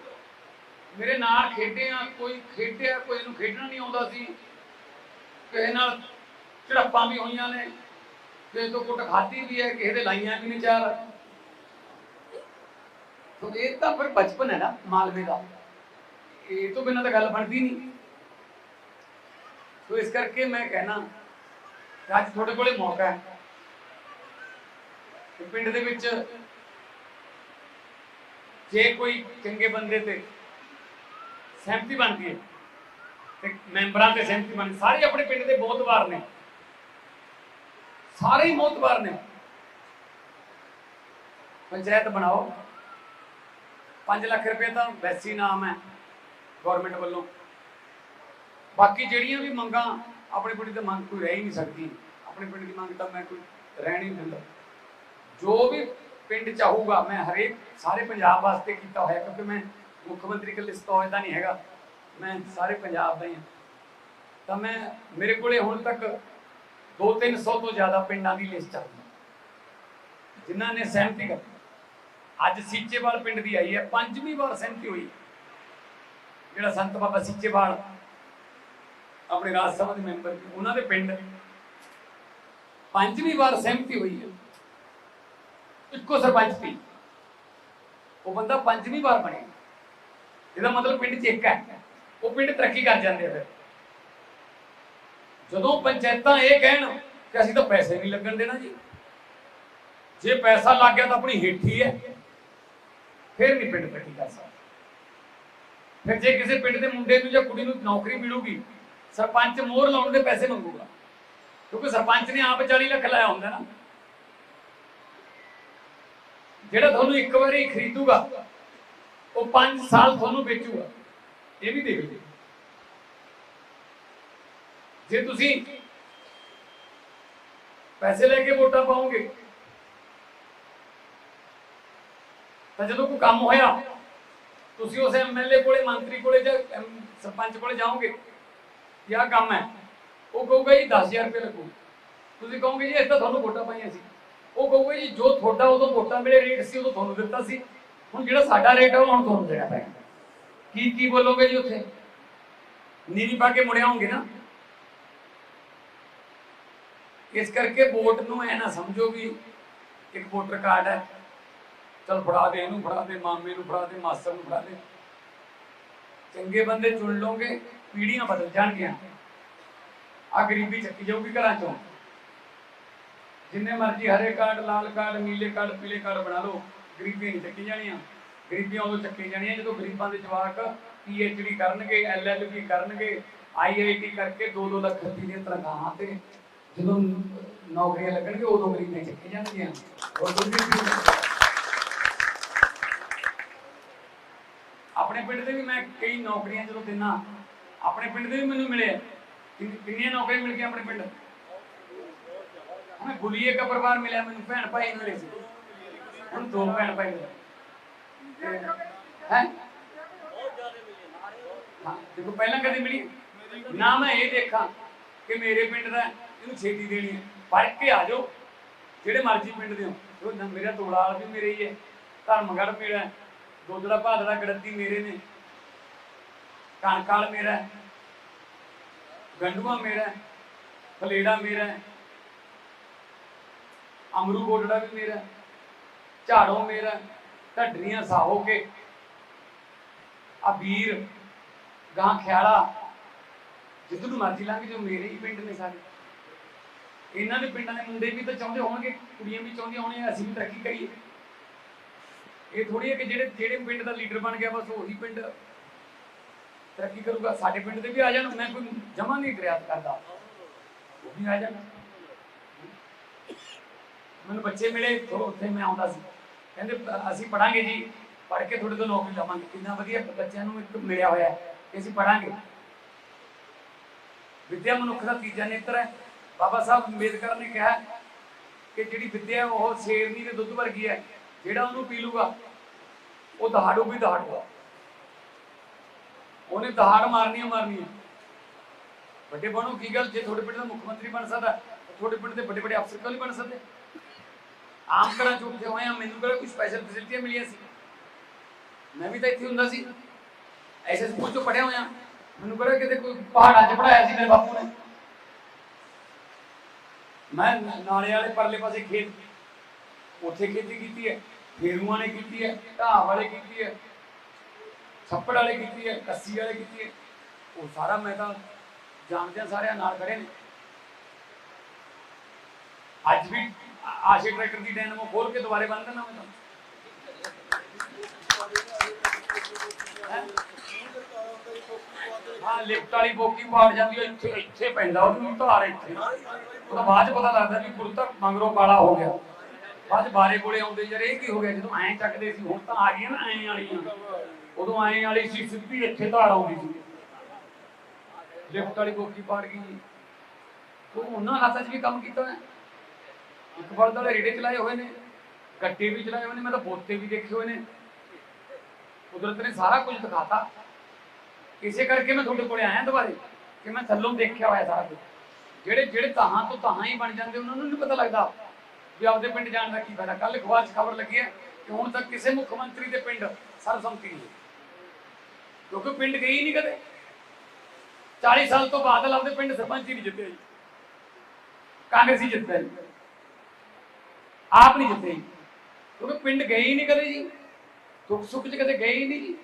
ਮੇਰੇ ਨਾਲ ਖੇਡੇ ਆ ਕੋਈ ਖੇਡਿਆ, ਕੋਈ ਨੂੰ ਖੇਡਣਾ ਨਹੀਂ ਆਉਂਦਾ ਸੀ। ਕਿਸੇ ਨਾਲ ਝੜਪਾਂ ਵੀ ਹੋਈਆਂ ਨੇ। ਕਿਸੇ ਤੋਂ ਕੁੱਟ ਖਾਧੀ ਵੀ ਹੈ, ਕਿਸੇ ਦੇ ਲਾਈਆਂ ਵੀ ਨੇ ਚਾਰ। ਤੋ ਇਹ ਤਾਂ ਫਿਰ ਬਚਪਨ ਹੈ ਨਾ, ਮਾਲਵੇ ਦਾ। ਇਹ ਤੋਂ ਬਿਨਾਂ ਤਾਂ ਗੱਲ ਬਣਦੀ ਨਹੀਂ। ਤੋ ਇਸ ਕਰਕੇ ਮੈਂ ਕਹਿਣਾ, ਅੱਜ ਤੁਹਾਡੇ ਕੋਲੇ ਮੌਕਾ ਹੈ। ਪਿੰਡ ਦੇ ਵਿੱਚ ਜੇ ਕੋਈ ਚੰਗੇ ਬੰਦੇ ਤੇ ਸਹਿਮਤੀ ਬਣਦੀ ਹੈ, ਤੇ ਮੈਂਬਰਾਂ ਤੇ ਸਹਿਮਤੀ ਬਣ ਸਾਰੇ ਆਪਣੇ ਪਿੰਡ ਦੇ ਬਹੁਤ ਵਾਰ ਨੇ। ਸਾਰੇ ਹੀ ਬਹੁਤ ਵਾਰ ਨੇ। ਪੰਚਾਇਤ ਬਣਾਓ। 5 ਲੱਖ ਰੁਪਏ ਤਾਂ ਵੈਸੀ ਨਾਮ ਹੈ ਗਵਰਨਮੈਂਟ ਵੱਲੋਂ। ਬਾਕੀ ਜਿਹੜੀਆਂ ਵੀ ਮੰਗਾਂ, ਆਪਣੇ ਪਿੰਡ ਦੀ ਮੰਗ ਕੋਈ ਰਹਿ ਹੀ ਨਹੀਂ ਸਕਦੀ। ਆਪਣੇ ਪਿੰਡ ਦੀ ਮੰਗ ਤਾਂ ਮੈਂ ਕੋਈ ਰਹਿ ਨਹੀਂ ਦਿੰਦਾ। ਜੋ ਵੀ ਪਿੰਡ ਚਾਹੂਗਾ ਮੈਂ ਹਰੇਕ ਸਾਰੇ ਪੰਜਾਬ ਵਾਸਤੇ ਕੀਤਾ ਹੋਇਆ, ਕਿਉਂਕਿ ਮੈਂ ਮੁੱਖ ਮੰਤਰੀ ਕੋਲ ਸਤੌਜ ਦਾ ਨਹੀਂ ਹੈਗਾ, ਮੈਂ ਸਾਰੇ ਪੰਜਾਬ ਦਾ ਹੀ ਹਾਂ। ਤਾਂ ਮੈਂ, ਮੇਰੇ ਕੋਲੇ ਹੁਣ ਤੱਕ 2-300 ਤੋਂ ਜ਼ਿਆਦਾ ਪਿੰਡਾਂ ਦੀ ਲਿਸਟ ਆ ਜਿਨ੍ਹਾਂ ਨੇ ਸਹਿਮਤੀ ਕਰ ਅੱਜ ਸੀਚੇਵਾਲ ਪਿੰਡ ਦੀ ਆਈ ਹੈ, ਪੰਜਵੀਂ ਵਾਰ ਸਹਿਮਤੀ ਹੋਈ, ਜਿਹੜਾ ਸੰਤ ਬਾਬਾ ਸੀਚੇਵਾਲ, ਆਪਣੇ ਰਾਜ ਸਭਾ ਦੇ ਮੈਂਬਰ ਉਹਨਾਂ ਦੇ ਪਿੰਡ। ਪੰਜਵੀਂ ਵਾਰ ਸਹਿਮਤੀ ਹੋਈ ਹੈ। ਇੱਕੋ ਸਰਪੰਚ ਸੀ। ਉਹ ਬੰਦਾ ਪੰਜਵੀਂ ਵਾਰ ਬਣਿਆ। ਇਹਦਾ ਮਤਲਬ ਪਿੰਡ 'ਚ ਇੱਕ ਹੈ। ਉਹ ਪਿੰਡ ਤਰੱਕੀ ਕਰ ਜਾਂਦੇ ਆ ਫਿਰ। ਜਦੋਂ ਪੰਚਾਇਤਾਂ ਇਹ ਕਹਿਣ ਕਿ ਅਸੀਂ ਤਾਂ ਪੈਸੇ ਨਹੀਂ ਲੱਗਣ ਦੇਣਾ ਜੀ, ਜੇ ਪੈਸਾ ਲੱਗ ਗਿਆ ਤਾਂ ਆਪਣੀ ਹੇਠੀ ਹੈ, ਫਿਰ ਨਹੀਂ ਪਿੰਡ ਤਰੱਕੀ ਕਰ ਸਕਦਾ। ਫਿਰ ਜੇ ਕਿਸੇ ਪਿੰਡ ਦੇ ਮੁੰਡੇ ਨੂੰ ਜਾਂ ਕੁੜੀ ਨੂੰ ਨੌਕਰੀ ਮਿਲੂਗੀ, ਸਰਪੰਚ ਮੋਹਰ ਲਾਉਣ ਦੇ ਪੈਸੇ ਮੰਗੂਗਾ। ਕਿਉਂਕਿ ਸਰਪੰਚ ਨੇ ਆਪ 40 ਲੱਖ ਲਾਇਆ ਹੁੰਦਾ ਨਾ। ਜਿਹੜਾ ਤੁਹਾਨੂੰ ਇੱਕ ਵਾਰੀ ਖਰੀਦੂਗਾ, ਉਹ 5 ਸਾਲ ਤੁਹਾਨੂੰ ਵੇਚੂਗਾ। ਇਹ ਵੀ ਦੇਖ ਲਿਓ। ਜੇ ਤੁਸੀਂ ਪੈਸੇ ਲੈ ਕੇ ਵੋਟਾਂ ਪਾਓਗੇ, ਤਾਂ ਜਦੋਂ ਕੋਈ ਕੰਮ ਹੋਇਆ, ਤੁਸੀਂ ਉਸ ਐਮਐਲਏ ਕੋਲੇ, ਮੰਤਰੀ ਕੋਲੇ ਜਾਂ ਸਰਪੰਚ ਕੋਲੇ ਜਾਓਗੇ ਕਿ ਕੰਮ ਹੈ, ਉਹ ਕਹੂਗਾ ਜੀ 10000 ਰੁਪਏ ਲੱਗੂ। ਤੁਸੀਂ ਕਹੋਗੇ ਜੀ ਇਸ ਤਾਂ ਤੁਹਾਨੂੰ ਵੋਟਾਂ ਪਾਈਆਂ ਸੀ। ਉਹ ਕਹੂਗਾ ਜੀ, ਜੋ ਤੁਹਾਡਾ ਉਦੋਂ ਵੋਟਾਂ ਵੇਲੇ ਰੇਟ ਸੀ, ਉਦੋਂ ਤੁਹਾਨੂੰ ਦਿੱਤਾ ਸੀ। ਹੁਣ ਜਿਹੜਾ ਸਾਡਾ ਰੇਟ ਹੈ ਉਹ ਹੁਣ ਤੁਹਾਨੂੰ ਦੇਣਾ ਪੈਣਾ। ਕੀ ਕੀ ਬੋਲੋਗੇ ਜੀ ਉੱਥੇ? ਨੀਵੀਂ ਪਾ ਕੇ ਮੁੜਿਆ ਹੋਗੇ ਨਾ। ਇਸ ਕਰਕੇ ਵੋਟ ਨੂੰ ਐ ਨਾ ਸਮਝੋ ਵੀ ਇੱਕ ਵੋਟਰ ਕਾਰਡ ਹੈ। ਚਲ ਫੜਾ ਦੇ, ਇਹਨੂੰ ਫੜਾ ਦੇ, ਮਾਮੇ ਨੂੰ ਫੜਾ ਦੇ, ਮਾਸਟਰ ਨੂੰ ਫੜਾ ਦੇ। ਚੰਗੇ ਬੰਦੇ ਚੁਣ ਲਓਗੇ, ਪੀੜ੍ਹੀਆਂ ਬਦਲ ਜਾਣਗੀਆਂ। ਆ ਗਰੀਬੀ ਚੱਕੀ ਜਾਊਗੀ ਘਰਾਂ ਚੋਂ। ਜਿੰਨੇ ਮਰਜ਼ੀ ਹਰੇ ਕਾਰਡ, ਲਾਲ ਕਾਰਡ, ਨੀਲੇ ਕਾਰਡ, ਪੀਲੇ ਕਾਰਡ ਬਣਾ ਲਓ। ਗਰੀਬੀ ਨਹੀਂ ਚੱਕੀ ਜਾਣੀਆਂ। ਗਰੀਬੀਆਂ ਉਦੋਂ ਚੱਕੀ ਜਾਣੀਆਂ ਜਦੋਂ ਗਰੀਬਾਂ ਦੇ ਜਵਾਕ ਪੀਐਚਡੀ ਕਰਨਗੇ ਐਲਐਲਬੀ ਕਰਨਗੇ ਆਈਆਈਟੀ ਕਰਕੇ 2-2 ਲੱਖ ਰੁਪਏ ਦੀਆਂ ਤਨਖਾਹਾਂ ਤੇ ਜਦੋਂ ਨੌਕਰੀਆਂ ਲੱਗਣਗੇ ਉਦੋਂ ਗਰੀਬੀਆਂ ਚੱਕੀ ਜਾਣਗੀਆਂ। ਹੋਰ ਕੋਈ ਆਪਣੇ ਪਿੰਡ ਦੇ ਵੀ ਮੈਂ ਕਈ ਨੌਕਰੀਆਂ ਜਦੋਂ ਦਿਨਾ ਆਪਣੇ ਪਿੰਡ ਦੇ ਵੀ ਮੈਨੂੰ ਮਿਲੇ ਕਿੰਨੀਆਂ ਨੌਕਰੀਆਂ ਮਿਲ ਗਈਆਂ ਆਪਣੇ ਪਿੰਡ? ਹमें ਗੁਲੀਏ ਦਾ ਪਰਿਵਾਰ ਮਿਲਿਆ ਮੈਨੂੰ ਭੈਣ ਭਾਈ ਮਿਲੇ ਸੀ ਹੁਣ ਦੋ ਭੈਣ ਭਾਈ ਮਿਲੇ ਹੈ ਦੇਖੋ ਪਹਿਲਾਂ ਕਦੇ ਮਿਲੀ ਨਾ ਮੈਂ ਇਹ ਦੇਖਾਂ ਕਿ ਮੇਰੇ ਪਿੰਡ ਦਾ ਇਹਨੂੰ ਛੇਤੀ ਦੇਣੀ ਹੈ ਪੜ ਕੇ ਆ ਜਾਓ ਜਿਹੜੇ ਮਰਜ਼ੀ ਪਿੰਡ ਦੇ ਹੋ ਉਹ ਨਾ ਮੇਰਾ ਵੀ ਮੇਰੇ ਹੀ ਹੈ ਧਰਮਗੜ ਮੇਰਾ ਦੋਦੜਾ ਭਾਦੜਾ ਗੜਤੀ ਮੇਰੇ ਨੇ ਕਣਕਾਲ ਮੇਰਾ ਹੈ, ਗੰਡੂਆ ਮੇਰਾ ਫਲੇੜਾ ਮੇਰਾ ਅਮਰੂ ਗੋਡੜਾ ਵੀ ਮੇਰਾ ਝਾੜੋ ਮੇਰਾ ਢੱਡਰੀਆਂ ਸਾਹੋ ਕੇ। ਆ ਵੀਰ ਗਾਂ ਖਿਆਲਾ, ਜਿੱਧਰ ਨੂੰ ਮਰਜ਼ੀ ਲੰਘ ਜੋ ਮੇਰੇ ਹੀ ਪਿੰਡ ਨੇ ਸਾਰੇ ਇਹਨਾਂ ਦੇ ਪਿੰਡਾਂ ਦੇ ਮੁੰਡੇ ਵੀ ਤਾਂ ਚਾਹੁੰਦੇ ਹੋਣਗੇ, ਕੁੜੀਆਂ ਵੀ ਚਾਹੁੰਦੀਆਂ ਹੋਣੀਆਂ, ਅਸੀਂ ਵੀ ਤਰੱਕੀ ਕਰੀਏ। ਇਹ ਥੋੜੀ ਹੈ ਕਿ ਜਿਹੜੇ ਜਿਹੜੇ ਪਿੰਡ ਦਾ ਲੀਡਰ ਬਣ ਗਿਆ, ਬਸ ਉਹੀ ਪਿੰਡ ਤਰੱਕੀ ਕਰੂਗਾ। ਸਾਡੇ ਪਿੰਡ ਦੇ ਵੀ ਆ ਜਾਣ, ਮੈਂ ਕੋਈ ਜਮਾ ਨਹੀਂ ਦਰਿਆਤ ਕਰਦਾ। ਉਹ ਵੀ ਆ ਜਾਣ। ਮੈਨੂੰ ਬੱਚੇ ਮਿਲੇ ਉੱਥੇ ਮੈਂ ਆਉਂਦਾ ਸੀ। ਕਹਿੰਦੇ, ਅਸੀਂ ਪੜਾਂਗੇ ਜੀ। ਪੜ੍ਹ ਕੇ ਤੁਹਾਡੇ ਤੋਂ ਨੌਕਰੀ ਲਵਾਂਗੇ ਕਿੰਨਾ ਵਧੀਆ ਬੱਚਿਆਂ ਨੂੰ ਇੱਕ ਮਿਲਿਆ ਹੋਇਆ ਕਿ ਅਸੀਂ ਪੜਾਂਗੇ ਵਿਦਿਆ ਮਨੁੱਖ ਦਾ ਤੀਜਾ ਨੇਤਰ ਹੈ। ਬਾਬਾ ਸਾਹਿਬ ਅੰਬੇਦਕਰ ਨੇ ਕਿਹਾ ਕਿ ਜਿਹੜੀ ਵਿਦਿਆ ਉਹ ਸ਼ੇਰਨੀ ਦੇ ਦੁੱਧ ਵਰਗੀ ਹੈ। ਜਿਹੜਾ ਉਹਨੂੰ ਪੀ ਲੂਗਾ, ਉਹ ਦਹਾੜੂ ਵੀ ਦਹਾੜੂਗਾ। ਉਹਨੇ ਦਹਾੜ ਮਾਰਨੀ ਓ ਮਾਰਨੀ ਹੈ ਵੱਡੇ ਬਣੋ, ਕੀ ਗੱਲ? ਜੇ ਤੁਹਾਡੇ ਪਿੰਡ ਦਾ ਮੁੱਖ ਮੰਤਰੀ ਬਣ ਸਕਦਾ, ਤੁਹਾਡੇ ਪਿੰਡ ਦੇ ਵੱਡੇ ਵੱਡੇ ਅਫਸਰ ਕਿਉਂ ਨਹੀਂ ਬਣ ਸਕਦੇ? ਆਮ ਘਰਾਂ ਚ ਉੱਠੇ ਹੋਏ ਆ ਮੈਨੂੰ ਕਿਹੜਾ ਕੋਈ ਸਪੈਸ਼ਲ ਫੈਸਿਲਿਟੀਆਂ ਮਿਲੀਆਂ ਸੀ? ਮੈਂ ਵੀ ਤਾਂ ਇੱਥੇ ਹੁੰਦਾ ਸੀ। ਐਸੇ ਸਕੂਲ ਚੋਂ ਪੜ੍ਹਿਆ ਹੋਇਆ। ਮੈਨੂੰ ਕਿਹੜਾ ਕਿਤੇ ਕੋਈ ਪਹਾੜਾਂ 'ਚ ਪੜਾਇਆ ਸੀ ਮੇਰੇ ਬਾਪੂ ਨੇ। ਮੈਂ ਨਾਲੇ ਵਾਲੇ ਪਰਲੇ ਪਾਸੇ ਖੇਤ। ਉੱਥੇ ਖੇਤੀ ਕੀਤੀ ਹੈ, ਫੇਰੂਆਂ ਨੇ ਕੀਤੀ ਹੈ, ਢਾਹ ਵਾਲੇ ਕੀਤੀ ਹੈ, ਛੱਪੜ ਵਾਲੇ ਕੀਤੀ ਹੈ ਕੱਸੀ ਵਾਲੇ ਕੀਤੀ ਹੈ। ਉਹ ਸਾਰਾ ਮੈਂ ਤਾਂ ਜਾਣਦੇ ਸਾਰਿਆਂ ਨਾਲ ਖੜੇ ਨੇ। ਅੱਜ ਵੀ ਆਸ਼ੇ ਟਰੈਕਟਰ ਦੀ ਡੈਨਮੋ ਖੋਲ ਕੇ ਦੁਬਾਰੇ ਬੰਦ ਕਰਨਾ ਮੈਂ ਤਾਂ। ਹਾਂ? ਲਿਫਟ ਵਾਲੀ ਬੋਕੀ ਪਾੜ ਜਾਂਦੀ ਹੈ ਇੱਥੇ ਇੱਥੇ ਪੈਂਦਾ, ਉਹਨੂੰ ਧਾਰ ਇੱਥੇ। ਉਹਦਾ ਬਾਅਦ ਚ ਪਤਾ ਲੱਗਦਾ ਵੀ ਕੁੜਤਾ ਮੰਗਰੋਂ ਕਾਲਾ ਹੋ ਗਿਆ। ਬਾਅਦ ਬਾਰੇ ਕੋਲੇ ਆਉਂਦੇ ਯਾਰ, ਇਹ ਕੀ ਹੋ ਗਿਆ? ਜਦੋਂ ਐਂ ਚੱਕਦੇ ਸੀ, ਹੁਣ ਤਾਂ ਆ ਗਈਆਂ ਨਾ ਐਂ ਵਾਲੀਆਂ। ਉਦੋਂ ਐਂ ਵਾਲੀ ਸੀ, ਸਿੱਧੀ ਇੱਥੇ ਧਾਰ ਆਉਂਦੀ ਸੀ। ਲਿਫਟ ਵਾਲੀ ਬੋਕੀ ਪਾੜ ਗਈ ਉਹ ਉਹਨਾਂ ਹਾਲਾਤਾਂ 'ਚ ਵੀ ਕੰਮ ਕੀਤਾ ਹੈ? ਇੱਕ ਬਲਦ ਵਾਲੇ ਰੇੜੇ ਚਲਾਏ ਹੋਏ ਨੇ, ਗੱਟੇ ਵੀ ਚਲਾਏ ਹੋਏ ਨੇ, ਮੈਂ ਤਾਂ ਬੋਤੇ ਵੀ ਦੇਖੇ ਹੋਏ ਨੇ। ਕੁਦਰਤ ਨੇ ਸਾਰਾ ਕੁਝ ਦਿਖਾਤਾ। ਇਸੇ ਕਰਕੇ ਮੈਂ ਤੁਹਾਡੇ ਕੋਲੇ ਆਇਆ ਦੁਬਾਰੇ, ਕਿ ਮੈਂ ਥੱਲੋਂ ਦੇਖਿਆ ਹੋਇਆ ਸਾਰਾ ਕੁਝ। ਜਿਹੜੇ ਜਿਹੜੇ ਤਾਹਾਂ ਤੋਂ ਤਾਹਾਂ ਹੀ ਬਣ ਜਾਂਦੇ, ਉਹਨਾਂ ਨੂੰ ਨਹੀਂ ਪਤਾ ਲੱਗਦਾ ਵੀ ਆਪਦੇ ਪਿੰਡ ਜਾਣ ਦਾ ਕੀ ਫਾਇਦਾ। ਕੱਲ ਅਖਬਾਰ 'ਚ ਖਬਰ ਲੱਗੀ ਹੈ ਕਿ ਹੁਣ ਤੱਕ ਕਿਸੇ ਮੁੱਖ ਮੰਤਰੀ ਦੇ ਪਿੰਡ ਸਰਬਸੰਮਤੀ ਨਹੀਂ ਕਿਉਂਕਿ ਪਿੰਡ ਗਈ ਹੀ ਨਹੀਂ ਕਦੇ। 40 ਸਾਲ ਤੋਂ ਬਾਅਦ ਆਪਦੇ ਪਿੰਡ ਸਰਪੰਚ ਹੀ ਨਹੀਂ ਜਿੱਤੇ ਕਾਂਗਰਸੀ ਜਿੱਤਦਾ ਜੀ। ਆਪ ਨਹੀਂ ਜਿੱਤੇ ਕਿਉਂਕਿ ਪਿੰਡ ਗਏ ਹੀ ਨਹੀਂ ਕਦੇ ਜੀ। ਦੁੱਖ ਸੁੱਖ 'ਚ ਕਦੇ ਗਏ ਹੀ ਨਹੀਂ ਜੀ।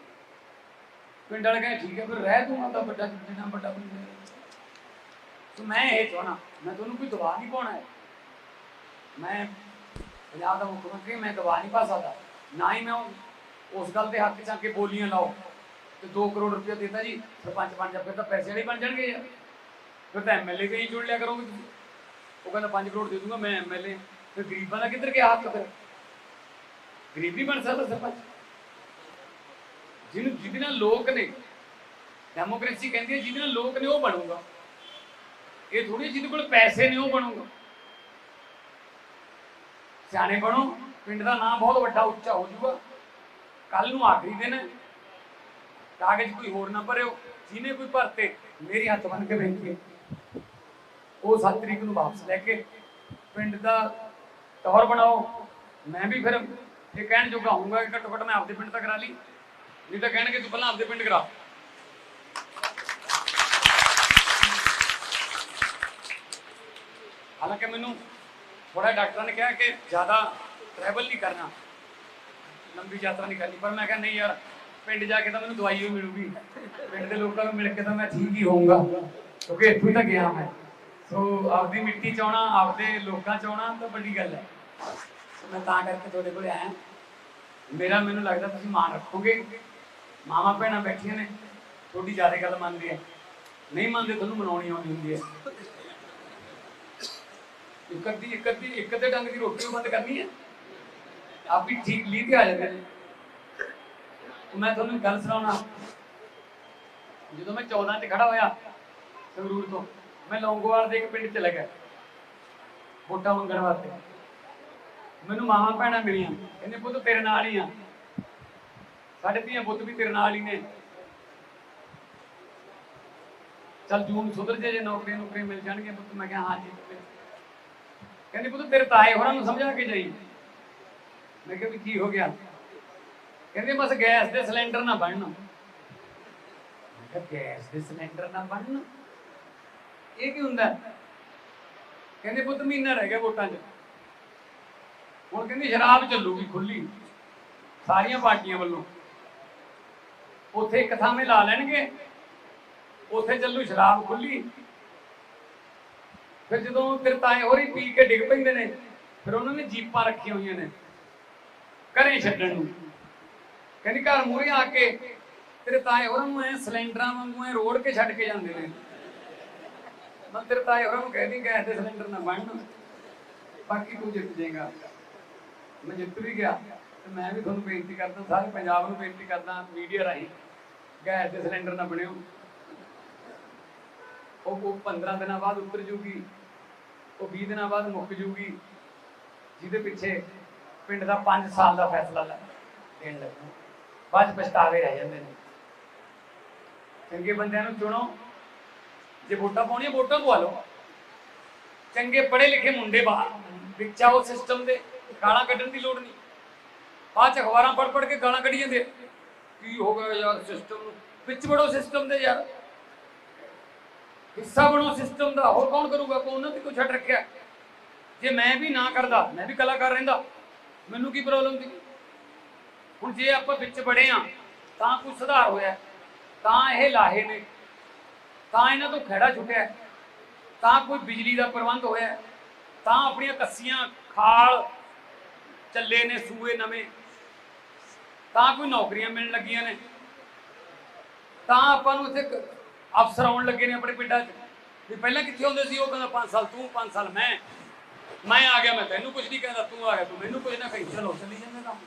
ਪਿੰਡ ਵਾਲੇ ਕਹਿੰਦੇ, ਠੀਕ ਹੈ, ਫਿਰ ਰਹਿ ਤੂੰ ਆਪਦਾ ਵੱਡਾ ਜਿੰਨਾ ਵੱਡਾ ਪਿੰਡ ਸੋ ਮੈਂ ਇਹ ਚਾਹਣਾ ਮੈਂ ਤੁਹਾਨੂੰ ਕੋਈ ਦਵਾ ਨਹੀਂ ਪਾਉਣਾ ਹੈ। ਮੈਂ ਪੰਜਾਬ ਦਾ ਮੁੱਖ ਮੰਤਰੀ, ਮੈਂ ਦਵਾ ਨਹੀਂ ਪਾ ਸਕਦਾ। ਨਾ ਹੀ ਮੈਂ ਉਹ- ਉਸ ਗੱਲ ਦੇ ਹੱਕ 'ਚ ਆ ਕੇ ਬੋਲੀਆਂ ਲਾਓ। ਤੇ 2 ਕਰੋੜ ਰੁਪਏ ਦਿੱਤਾ ਜੀ, ਸਰਪੰਚ ਬਣ ਜਾ, ਫਿਰ ਤਾਂ ਪੈਸੇ ਵਾਲੇ ਬਣ ਜਾਣਗੇ ਯਾਰ। ਫਿਰ ਤਾਂ ਐਮਐਲਏ ਵੀ ਜੁੜ ਲਿਆ ਕਰੋਗੇ ਤੁਸੀਂ। ਉਹ ਕਹਿੰਦਾ 5 ਕਰੋੜ ਦੇ ਦੂੰਗਾ, ਮੈਂ ਐਮਐਲਏ ਫਿਰ ਗਰੀਬਾਂ ਦਾ ਕਿੱਧਰ ਗਿਆ ਹੱਕ ਫਿਰ? ਗਰੀਬ ਬਣ ਸਕਦਾ ਸਰਪੰਚ। ਜਿਹਨੂੰ ਜਿਹਦੇ ਨਾਲ ਲੋਕ ਨੇ ਡੈਮੋਕ੍ਰੇਸੀ ਕਹਿੰਦੀ ਹੈ, ਜਿਹਦੇ ਨਾਲ ਲੋਕ ਨੇ ਉਹ ਬਣੂਗਾ। ਇਹ ਥੋੜੀ ਜਿਹਦੇ ਕੋਲ ਪੈਸੇ ਨੇ, ਉਹ ਬਣੂਗਾ। ਸਿਆਣੇ ਬਣੋ, ਪਿੰਡ ਦਾ ਨਾਮ ਬਹੁਤ ਵੱਡਾ, ਉੱਚਾ ਹੋ ਜਾਊਗਾ। ਕੱਲ ਨੂੰ ਆਖਰੀ ਦਿਨ ਹੈ। ਕਾਗਜ਼ ਕੋਈ ਹੋਰ ਨਾ ਭਰਿਓ, ਜਿਹਨੇ ਕੋਈ ਭਰਤੇ, ਮੇਰੀ ਹੱਥ ਬੰਨ ਕੇ ਵੇਖੀਏ। ਉਹ 7 ਤਰੀਕ ਨੂੰ ਵਾਪਸ ਲੈ ਕੇ ਪਿੰਡ ਦਾ ਟੌਰ ਬਣਾਓ। ਮੈਂ ਵੀ ਫਿਰ ਇਹ ਕਹਿਣ ਜੋਗਾ ਹੋਊਗਾ ਕਿ ਘੱਟੋ ਘੱਟ ਮੈਂ ਆਪਦੇ ਪਿੰਡ ਤੱਕ ਕਰਾ ਲਈ। ਨਹੀਂ ਤਾਂ ਕਹਿਣਗੇ ਤੂੰ ਪਹਿਲਾਂ ਆਪਦੇ ਪਿੰਡ ਕਰਾ। ਹਾਲਾਂਕਿ ਮੈਨੂੰ ਥੋੜਾ ਡਾਕਟਰਾਂ ਨੇ ਕਿਹਾ ਕਿ ਜ਼ਿਆਦਾ ਟਰੈਵਲ ਨਹੀਂ ਕਰਨਾ। ਲੰਬੀ ਯਾਤਰਾ ਨਹੀਂ ਕਰਨੀ। ਪਰ ਮੈਂ ਕਿਹਾ ਨਹੀਂ ਯਾਰ, ਪਿੰਡ ਜਾ ਕੇ ਤਾਂ ਮੈਨੂੰ ਦਵਾਈ ਵੀ ਮਿਲੂਗੀ। ਪਿੰਡ ਦੇ ਲੋਕਾਂ ਨੂੰ ਮਿਲ ਕੇ ਤਾਂ ਮੈਂ ਠੀਕ ਹੀ ਹੋਊਂਗਾ। ਕਿਉਂਕਿ ਇੱਥੋਂ ਹੀ ਤਾਂ ਗਿਆ ਮੈਂ। ਸੋ ਆਪਦੀ ਮਿੱਟੀ ਚ ਆਉਣਾ, ਆਪਦੇ ਲੋਕਾਂ ਚ ਆਉਣਾ ਤਾਂ ਵੱਡੀ ਗੱਲ ਹੈ। ਮੈਂ ਤਾਂ ਕਰਕੇ ਤੁਹਾਡੇ ਕੋਲ ਆਇਆ। ਮੇਰਾ ਮੈਨੂੰ ਲੱਗਦਾ ਤੁਸੀਂ ਮਾਣ ਰੱਖੋਗੇ। ਮਾਮਾ ਭੈਣਾਂ ਬੈਠੀਆਂ ਨੇ, ਤੁਹਾਡੀ ਜ਼ਿਆਦਾ ਗੱਲ ਮੰਨਦੇ ਆ। ਨਹੀਂ ਮੰਨਦੇ ਤੁਹਾਨੂੰ ਮਨਾਉਣੀ ਆਉਂਦੀ ਹੁੰਦੀ ਹੈ ਇੱਕ ਅੱਧੀ ਇੱਕ ਅੱਧੀ ਇੱਕ ਅੱਧੇ ਡੰਗ ਦੀ ਰੋਟੀ ਬੰਦ ਕਰਨੀ ਹੈ ਆਪ ਵੀ ਠੀਕ ਲੀ ਤੇ ਆ ਜਾਂਦੇ ਨੇ। ਮੈਂ ਤੁਹਾਨੂੰ ਗੱਲ ਸੁਣਾਉਣਾ। ਜਦੋਂ ਮੈਂ 14 ਚ ਖੜਾ ਹੋਇਆ ਸੰਗਰੂਰ ਤੋਂ, ਮੈਂ ਲੌਂਗੋਵਾਲ ਦੇ ਇੱਕ ਪਿੰਡ ਚ ਗਿਆ। ਵੋਟਾਂ ਮੰਗਣ ਵਾਸਤੇ। ਮੈਨੂੰ ਮਾਵਾਂ ਭੈਣਾਂ ਮਿਲੀਆਂ ਕਹਿੰਦੇ ਪੁੱਤ ਤੇਰੇ ਨਾਲ ਹੀ ਆ। ਸਾਡੇ ਧੀਆਂ ਪੁੱਤ ਵੀ ਤੇਰੇ ਨਾਲ ਹੀ ਨੇ। ਚਲ ਜੂਨ ਸੁਧਰ ਜੇ ਜੇ ਨੌਕਰੀ ਨੌਕਰੀ ਮਿਲ ਜਾਣਗੇ ਪੁੱਤ, ਮੈਂ ਕਿਹਾ ਹਾਂ ਜੀ। ਕਹਿੰਦੀ ਪੁੱਤ ਤੇਰੇ ਤਾਏ ਹੋਰਾਂ ਨੂੰ ਸਮਝਾ ਕੇ ਜਾਈ। ਮੈਂ ਕਿਹਾ ਵੀ ਕੀ ਹੋ ਗਿਆ? ਕਹਿੰਦੇ ਬਸ ਗੈਸ ਦੇ ਸਿਲੰਡਰ ਨਾ ਬਣਨ। ਮੈਂ ਕਿਹਾ ਗੈਸ ਦੇ ਸਿਲੰਡਰ ਨਾ ਬਣਨ? ਇਹ ਕੀ ਹੁੰਦਾ? ਕਹਿੰਦੇ ਪੁੱਤ ਮਹੀਨਾ ਰਹਿ ਗਿਆ ਵੋਟਾਂ 'ਚ। ਹੁਣ ਕਹਿੰਦੀ ਸ਼ਰਾਬ ਚੱਲੂਗੀ ਖੁੱਲੀ। ਸਾਰੀਆਂ ਪਾਰਟੀਆਂ ਵੱਲੋਂ। ਉੱਥੇ ਇੱਕ ਥਾਵੇਂ ਲਾ ਲੈਣਗੇ। ਉੱਥੇ ਚੱਲੂ ਸ਼ਰਾਬ ਖੁੱਲੀ। ਫਿਰ ਜਦੋਂ ਫਿਰ ਤਾਏ ਹੋਰੀ ਪੀ ਕੇ ਡਿੱਗ ਪੈਂਦੇ ਨੇ। ਫਿਰ ਉਹਨਾਂ ਨੇ ਜੀਪਾਂ ਰੱਖੀਆਂ ਹੋਈਆਂ ਨੇ। ਘਰੇ ਛੱਡਣ ਨੂੰ। ਕਹਿੰਦੀ ਘਰ ਮੂਹਰੇ ਆ ਕੇ ਤੇਰੇ ਤਾਏ ਹੋਰਾਂ ਨੂੰ ਐ ਸਿਲੰਡਰਾਂ ਵਾਂਗੂ ਐ ਰੋੜ ਕੇ ਛੱਡ ਕੇ ਜਾਂਦੇ ਨੇ। ਮੈਂ ਤੇਰੇ ਤਾਏ ਹੋਰਾਂ ਨੂੰ ਕਹਿੰਦੀ ਗੈਸ ਦੇ ਸਿਲੰਡਰ ਨਾ ਬਣਨ ਬਾਕੀ ਤੂੰ ਜਿੱਤ ਜਾਏਗਾ। ਮੈਂ ਜਿੱਤ ਵੀ ਗਿਆ ਤੇ ਮੈਂ ਵੀ ਤੁਹਾਨੂੰ ਬੇਨਤੀ ਕਰਦਾ, ਸਾਰੇ ਪੰਜਾਬ ਨੂੰ ਬੇਨਤੀ ਕਰਦਾ ਮੀਡੀਆ ਰਾਹੀਂ ਗੈਸ ਦੇ ਸਿਲੰਡਰ ਨਾ ਬਣਿਓ। ਉਹ ਉਹ 15 ਦਿਨਾਂ ਬਾਅਦ ਉਤਰ ਜੂਗੀ, ਉਹ 20 ਦਿਨਾਂ ਬਾਅਦ ਮੁੱਕ ਜੂਗੀ, ਜਿਹਦੇ ਪਿੱਛੇ ਪਿੰਡ ਦਾ 5 ਸਾਲ ਦਾ ਫੈਸਲਾ ਲੈ ਦੇਣ ਲੱਗੂ। ਬਾਅਦ ਪਛਤਾਵੇ ਰਹਿ ਜਾਂਦੇ ਨੇ। ਚੰਗੇ ਬੰਦਿਆਂ ਨੂੰ ਚੁਣੋ। ਜੇ ਵੋਟਾਂ ਪਾਉਣੀਆਂ, ਵੋਟਾਂ ਪਵਾ ਲਓ। ਚੰਗੇ ਪੜ੍ਹੇ ਲਿਖੇ ਮੁੰਡੇ ਬਾਹਰ, ਵਿਚਾ ਉਹ ਸਿਸਟਮ ਦੇ। ਗਾਲਾਂ ਕੱਢਣ ਦੀ ਲੋੜ ਨਹੀਂ। ਬਾਅਦ ਚ ਅਖਬਾਰਾਂ ਪੜ੍ਹ ਪੜ੍ਹ ਕੇ ਗਾਲਾਂ ਕੱਢੀ ਜਾਂਦੇ ਕੀ ਹੋ ਗਿਆ ਯਾਰ ਸਿਸਟਮ ਨੂੰ? ਵਿੱਚ ਬੜੋ ਸਿਸਟਮ ਦੇ ਯਾਰ। ਹਿੱਸਾ ਬਣੋ ਸਿਸਟਮ ਦਾ। ਹੋਰ ਕੌਣ ਕਰੂਗਾ? ਕੋ ਉਹਨਾਂ ਤੇ ਕੋਈ ਛੱਡ ਰੱਖਿਆ? ਜੇ ਮੈਂ ਵੀ ਨਾ ਕਰਦਾ, ਮੈਂ ਵੀ ਕਲਾਕਾਰ ਰਹਿੰਦਾ, ਮੈਨੂੰ ਕੀ ਪ੍ਰੋਬਲਮ ਸੀ? ਹੁਣ ਜੇ ਆਪਾਂ ਵਿੱਚ ਬੜੇ ਆ, ਤਾਂ ਕੁਝ ਸੁਧਾਰ ਹੋਇਆ। ਤਾਂ ਇਹ ਲਾਹੇ ਨੇ। ਤਾਂ ਇਹਨਾਂ ਤੋਂ ਖੜਾ ਛੁੱਟਿਆ। ਤਾਂ ਕੋਈ ਬਿਜਲੀ ਦਾ ਪ੍ਰਬੰਧ ਹੋਇਆ। ਤਾਂ ਆਪਣੀਆਂ ਕੱਸੀਆਂ, ਖਾਲ ਚੱਲੇ ਨੇ ਸੂਏ ਨਵੇਂ। ਤਾਂ ਕੋਈ ਨੌਕਰੀਆਂ ਮਿਲਣ ਲੱਗੀਆਂ ਨੇ। ਤਾਂ ਆਪਾਂ ਨੂੰ ਇੱਥੇ ਅਫਸਰ ਆਉਣ ਲੱਗੇ ਨੇ ਆਪਣੇ ਪਿੰਡਾਂ 'ਚ। ਵੀ ਪਹਿਲਾਂ ਕਿੱਥੇ ਹੁੰਦੇ ਸੀ? ਉਹ ਕਹਿੰਦਾ 5 ਸਾਲ ਤੂੰ 5 ਸਾਲ ਮੈਂ। ਮੈਂ ਆ ਗਿਆ ਮੈਂ ਤੈਨੂੰ ਕੁਝ ਨਹੀਂ ਕਹਿੰਦਾ ਤੂੰ ਆ ਗਿਆ ਤੂੰ ਮੈਨੂੰ ਕੁਝ ਨਾ ਕਹੀ। ਚਲੋ ਚੱਲੀ ਜਾਂਦੇ ਕੰਮ।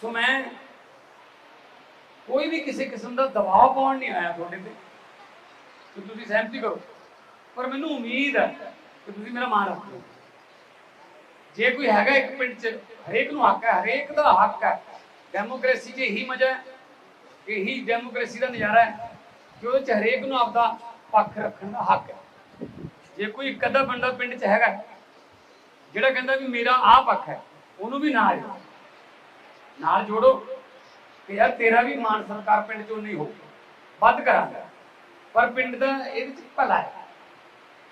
ਸੋ ਮੈਂ ਕੋਈ ਵੀ ਕਿਸੇ ਕਿਸਮ ਦਾ ਦਬਾਅ ਪਾਉਣ ਨਹੀਂ ਆਇਆ ਤੁਹਾਡੇ ਤੇ। ਕਿ ਤੁਸੀਂ ਸਹਿਮਤੀ ਕਰੋ। ਪਰ ਮੈਨੂੰ ਉਮੀਦ ਹੈ ਕਿ ਤੁਸੀਂ ਮੇਰਾ ਮਾਣ ਰੱਖੋ ਜੇ ਕੋਈ ਹੈਗਾ ਇੱਕ ਪਿੰਡ 'ਚ, ਹਰੇਕ ਨੂੰ ਹੱਕ ਹੈ, ਹਰੇਕ ਦਾ ਹੱਕ ਹੈ। ਡੈਮੋਕ੍ਰੇਸੀ 'ਚ ਇਹੀ ਮਜ਼ਾ ਹੈ, ਇਹੀ ਡੈਮੋਕ੍ਰੇਸੀ ਦਾ ਨਜ਼ਾਰਾ ਹੈ ਕਿ ਉਹਦੇ 'ਚ ਹਰੇਕ ਨੂੰ ਆਪਦਾ ਪੱਖ ਰੱਖਣ ਦਾ ਹੱਕ ਹੈ। ਜੇ ਕੋਈ ਇੱਕ ਅੱਧਾ ਬੰਦਾ ਪਿੰਡ 'ਚ ਹੈਗਾ, ਜਿਹੜਾ ਕਹਿੰਦਾ ਵੀ ਮੇਰਾ ਆਹ ਪੱਖ ਹੈ, ਉਹਨੂੰ ਵੀ ਨਾਲ ਜੋੜੋ। ਨਾਲ ਜੋੜੋ ਕਿ ਯਾਰ ਤੇਰਾ ਵੀ ਮਾਨ ਸਰਕਾਰ ਪਿੰਡ 'ਚੋਂ ਨਹੀਂ ਹੋ ਵੱਧ ਕਰਾਂਗਾ। ਪਰ ਪਿੰਡ ਦਾ ਇਹਦੇ 'ਚ ਭਲਾ ਹੈ।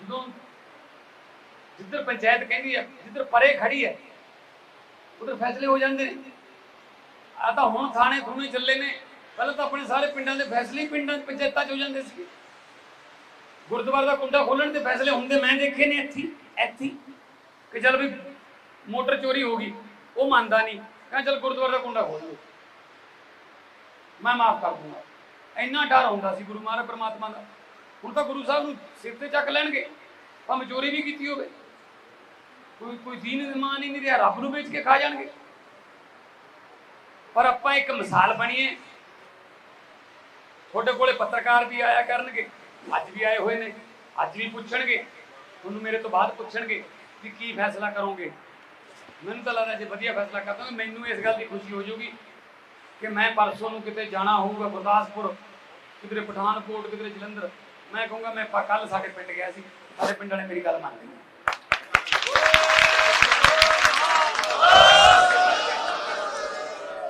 ਜਦੋਂ ਜਿੱਧਰ ਪੰਚਾਇਤ ਕਹਿੰਦੀ ਹੈ, ਜਿੱਧਰ ਪਰੇ ਖੜੀ ਹੈ, ਉਧਰ ਫੈਸਲੇ ਹੋ ਜਾਂਦੇ ਨੇ। ਆ ਤਾਂ ਹੁਣ ਥਾਣੇ ਥੂਣੇ ਚੱਲੇ ਨੇ। ਪਹਿਲਾਂ ਤਾਂ ਆਪਣੇ ਸਾਰੇ ਪਿੰਡਾਂ ਦੇ ਫੈਸਲੇ ਪਿੰਡਾਂ ਪੰਚਾਇਤਾਂ 'ਚ ਹੋ ਜਾਂਦੇ ਸੀ ਗੁਰਦੁਆਰਾ ਦਾ ਕੁੰਡਾ ਖੋਲਣ ਦੇ ਫੈਸਲੇ ਹੁੰਦੇ ਮੈਂ ਦੇਖੇ ਨੇ ਇੱਥੇ ਇੱਥੇ ਕਿ ਚਲ ਵੀ ਮੋਟਰ ਚੋਰੀ ਹੋ ਗਈ, ਉਹ ਮੰਨਦਾ ਨਹੀਂ। ਕਹਿੰਦਾ ਚਲ ਗੁਰਦੁਆਰਾ ਦਾ ਕੁੰਡਾ ਖੋਲ ਦਿਓ। ਮੈਂ ਮਾਫ ਕਰ ਦੂੰਗਾ। ਇੰਨਾ ਡਰ ਹੁੰਦਾ ਸੀ ਗੁਰੂ ਮਹਾਰਾਜ ਪ੍ਰਮਾਤਮਾ ਦਾ। ਹੁਣ ਤਾਂ ਗੁਰੂ ਸਾਹਿਬ ਨੂੰ ਸਿਰ ਤੇ ਚੱਕ ਲੈਣਗੇ। ਭਾਵੇਂ ਚੋਰੀ ਵੀ ਕੀਤੀ ਹੋਵੇ। ਕੋਈ ਕੋਈ ਦੀਨ ਇਮਾਨ ਹੀ ਨਹੀਂ ਰਿਹਾ, ਰੱਬ ਨੂੰ ਵੇਚ ਕੇ ਖਾ ਜਾਣਗੇ। ਪਰ ਆਪਾਂ ਇੱਕ ਮਿਸਾਲ ਬਣੀਏ। ਤੁਹਾਡੇ ਕੋਲੇ ਪੱਤਰਕਾਰ ਵੀ ਆਇਆ ਕਰਨਗੇ, ਅੱਜ ਵੀ ਆਏ ਹੋਏ ਨੇ, ਅੱਜ ਵੀ ਪੁੱਛਣਗੇ, ਤੁਹਾਨੂੰ ਮੇਰੇ ਤੋਂ ਬਾਅਦ ਪੁੱਛਣਗੇ ਕਿ ਕੀ ਫੈਸਲਾ ਕਰੋਗੇ। ਮੈਨੂੰ ਤਾਂ ਲੱਗਦਾ ਜੇ ਵਧੀਆ ਫੈਸਲਾ ਕਰਦਾ ਮੈਨੂੰ ਇਸ ਗੱਲ ਦੀ ਖੁਸ਼ੀ ਹੋ ਜਾਊਗੀ ਕਿ ਮੈਂ ਪਰਸੋਂ ਨੂੰ ਕਿਤੇ ਜਾਣਾ ਹੋਊਗਾ ਗੁਰਦਾਸਪੁਰ, ਕਿਧਰੇ ਪਠਾਨਕੋਟ, ਕਿਧਰੇ ਜਲੰਧਰ। ਮੈਂ ਕਹੂੰਗਾ ਮੈਂ ਕੱਲ ਸਾਡੇ ਪਿੰਡ ਗਿਆ ਸੀ, ਸਾਡੇ ਪਿੰਡ ਵਾਲੇ ਮੇਰੀ ਗੱਲ ਮੰਨ ਗਏ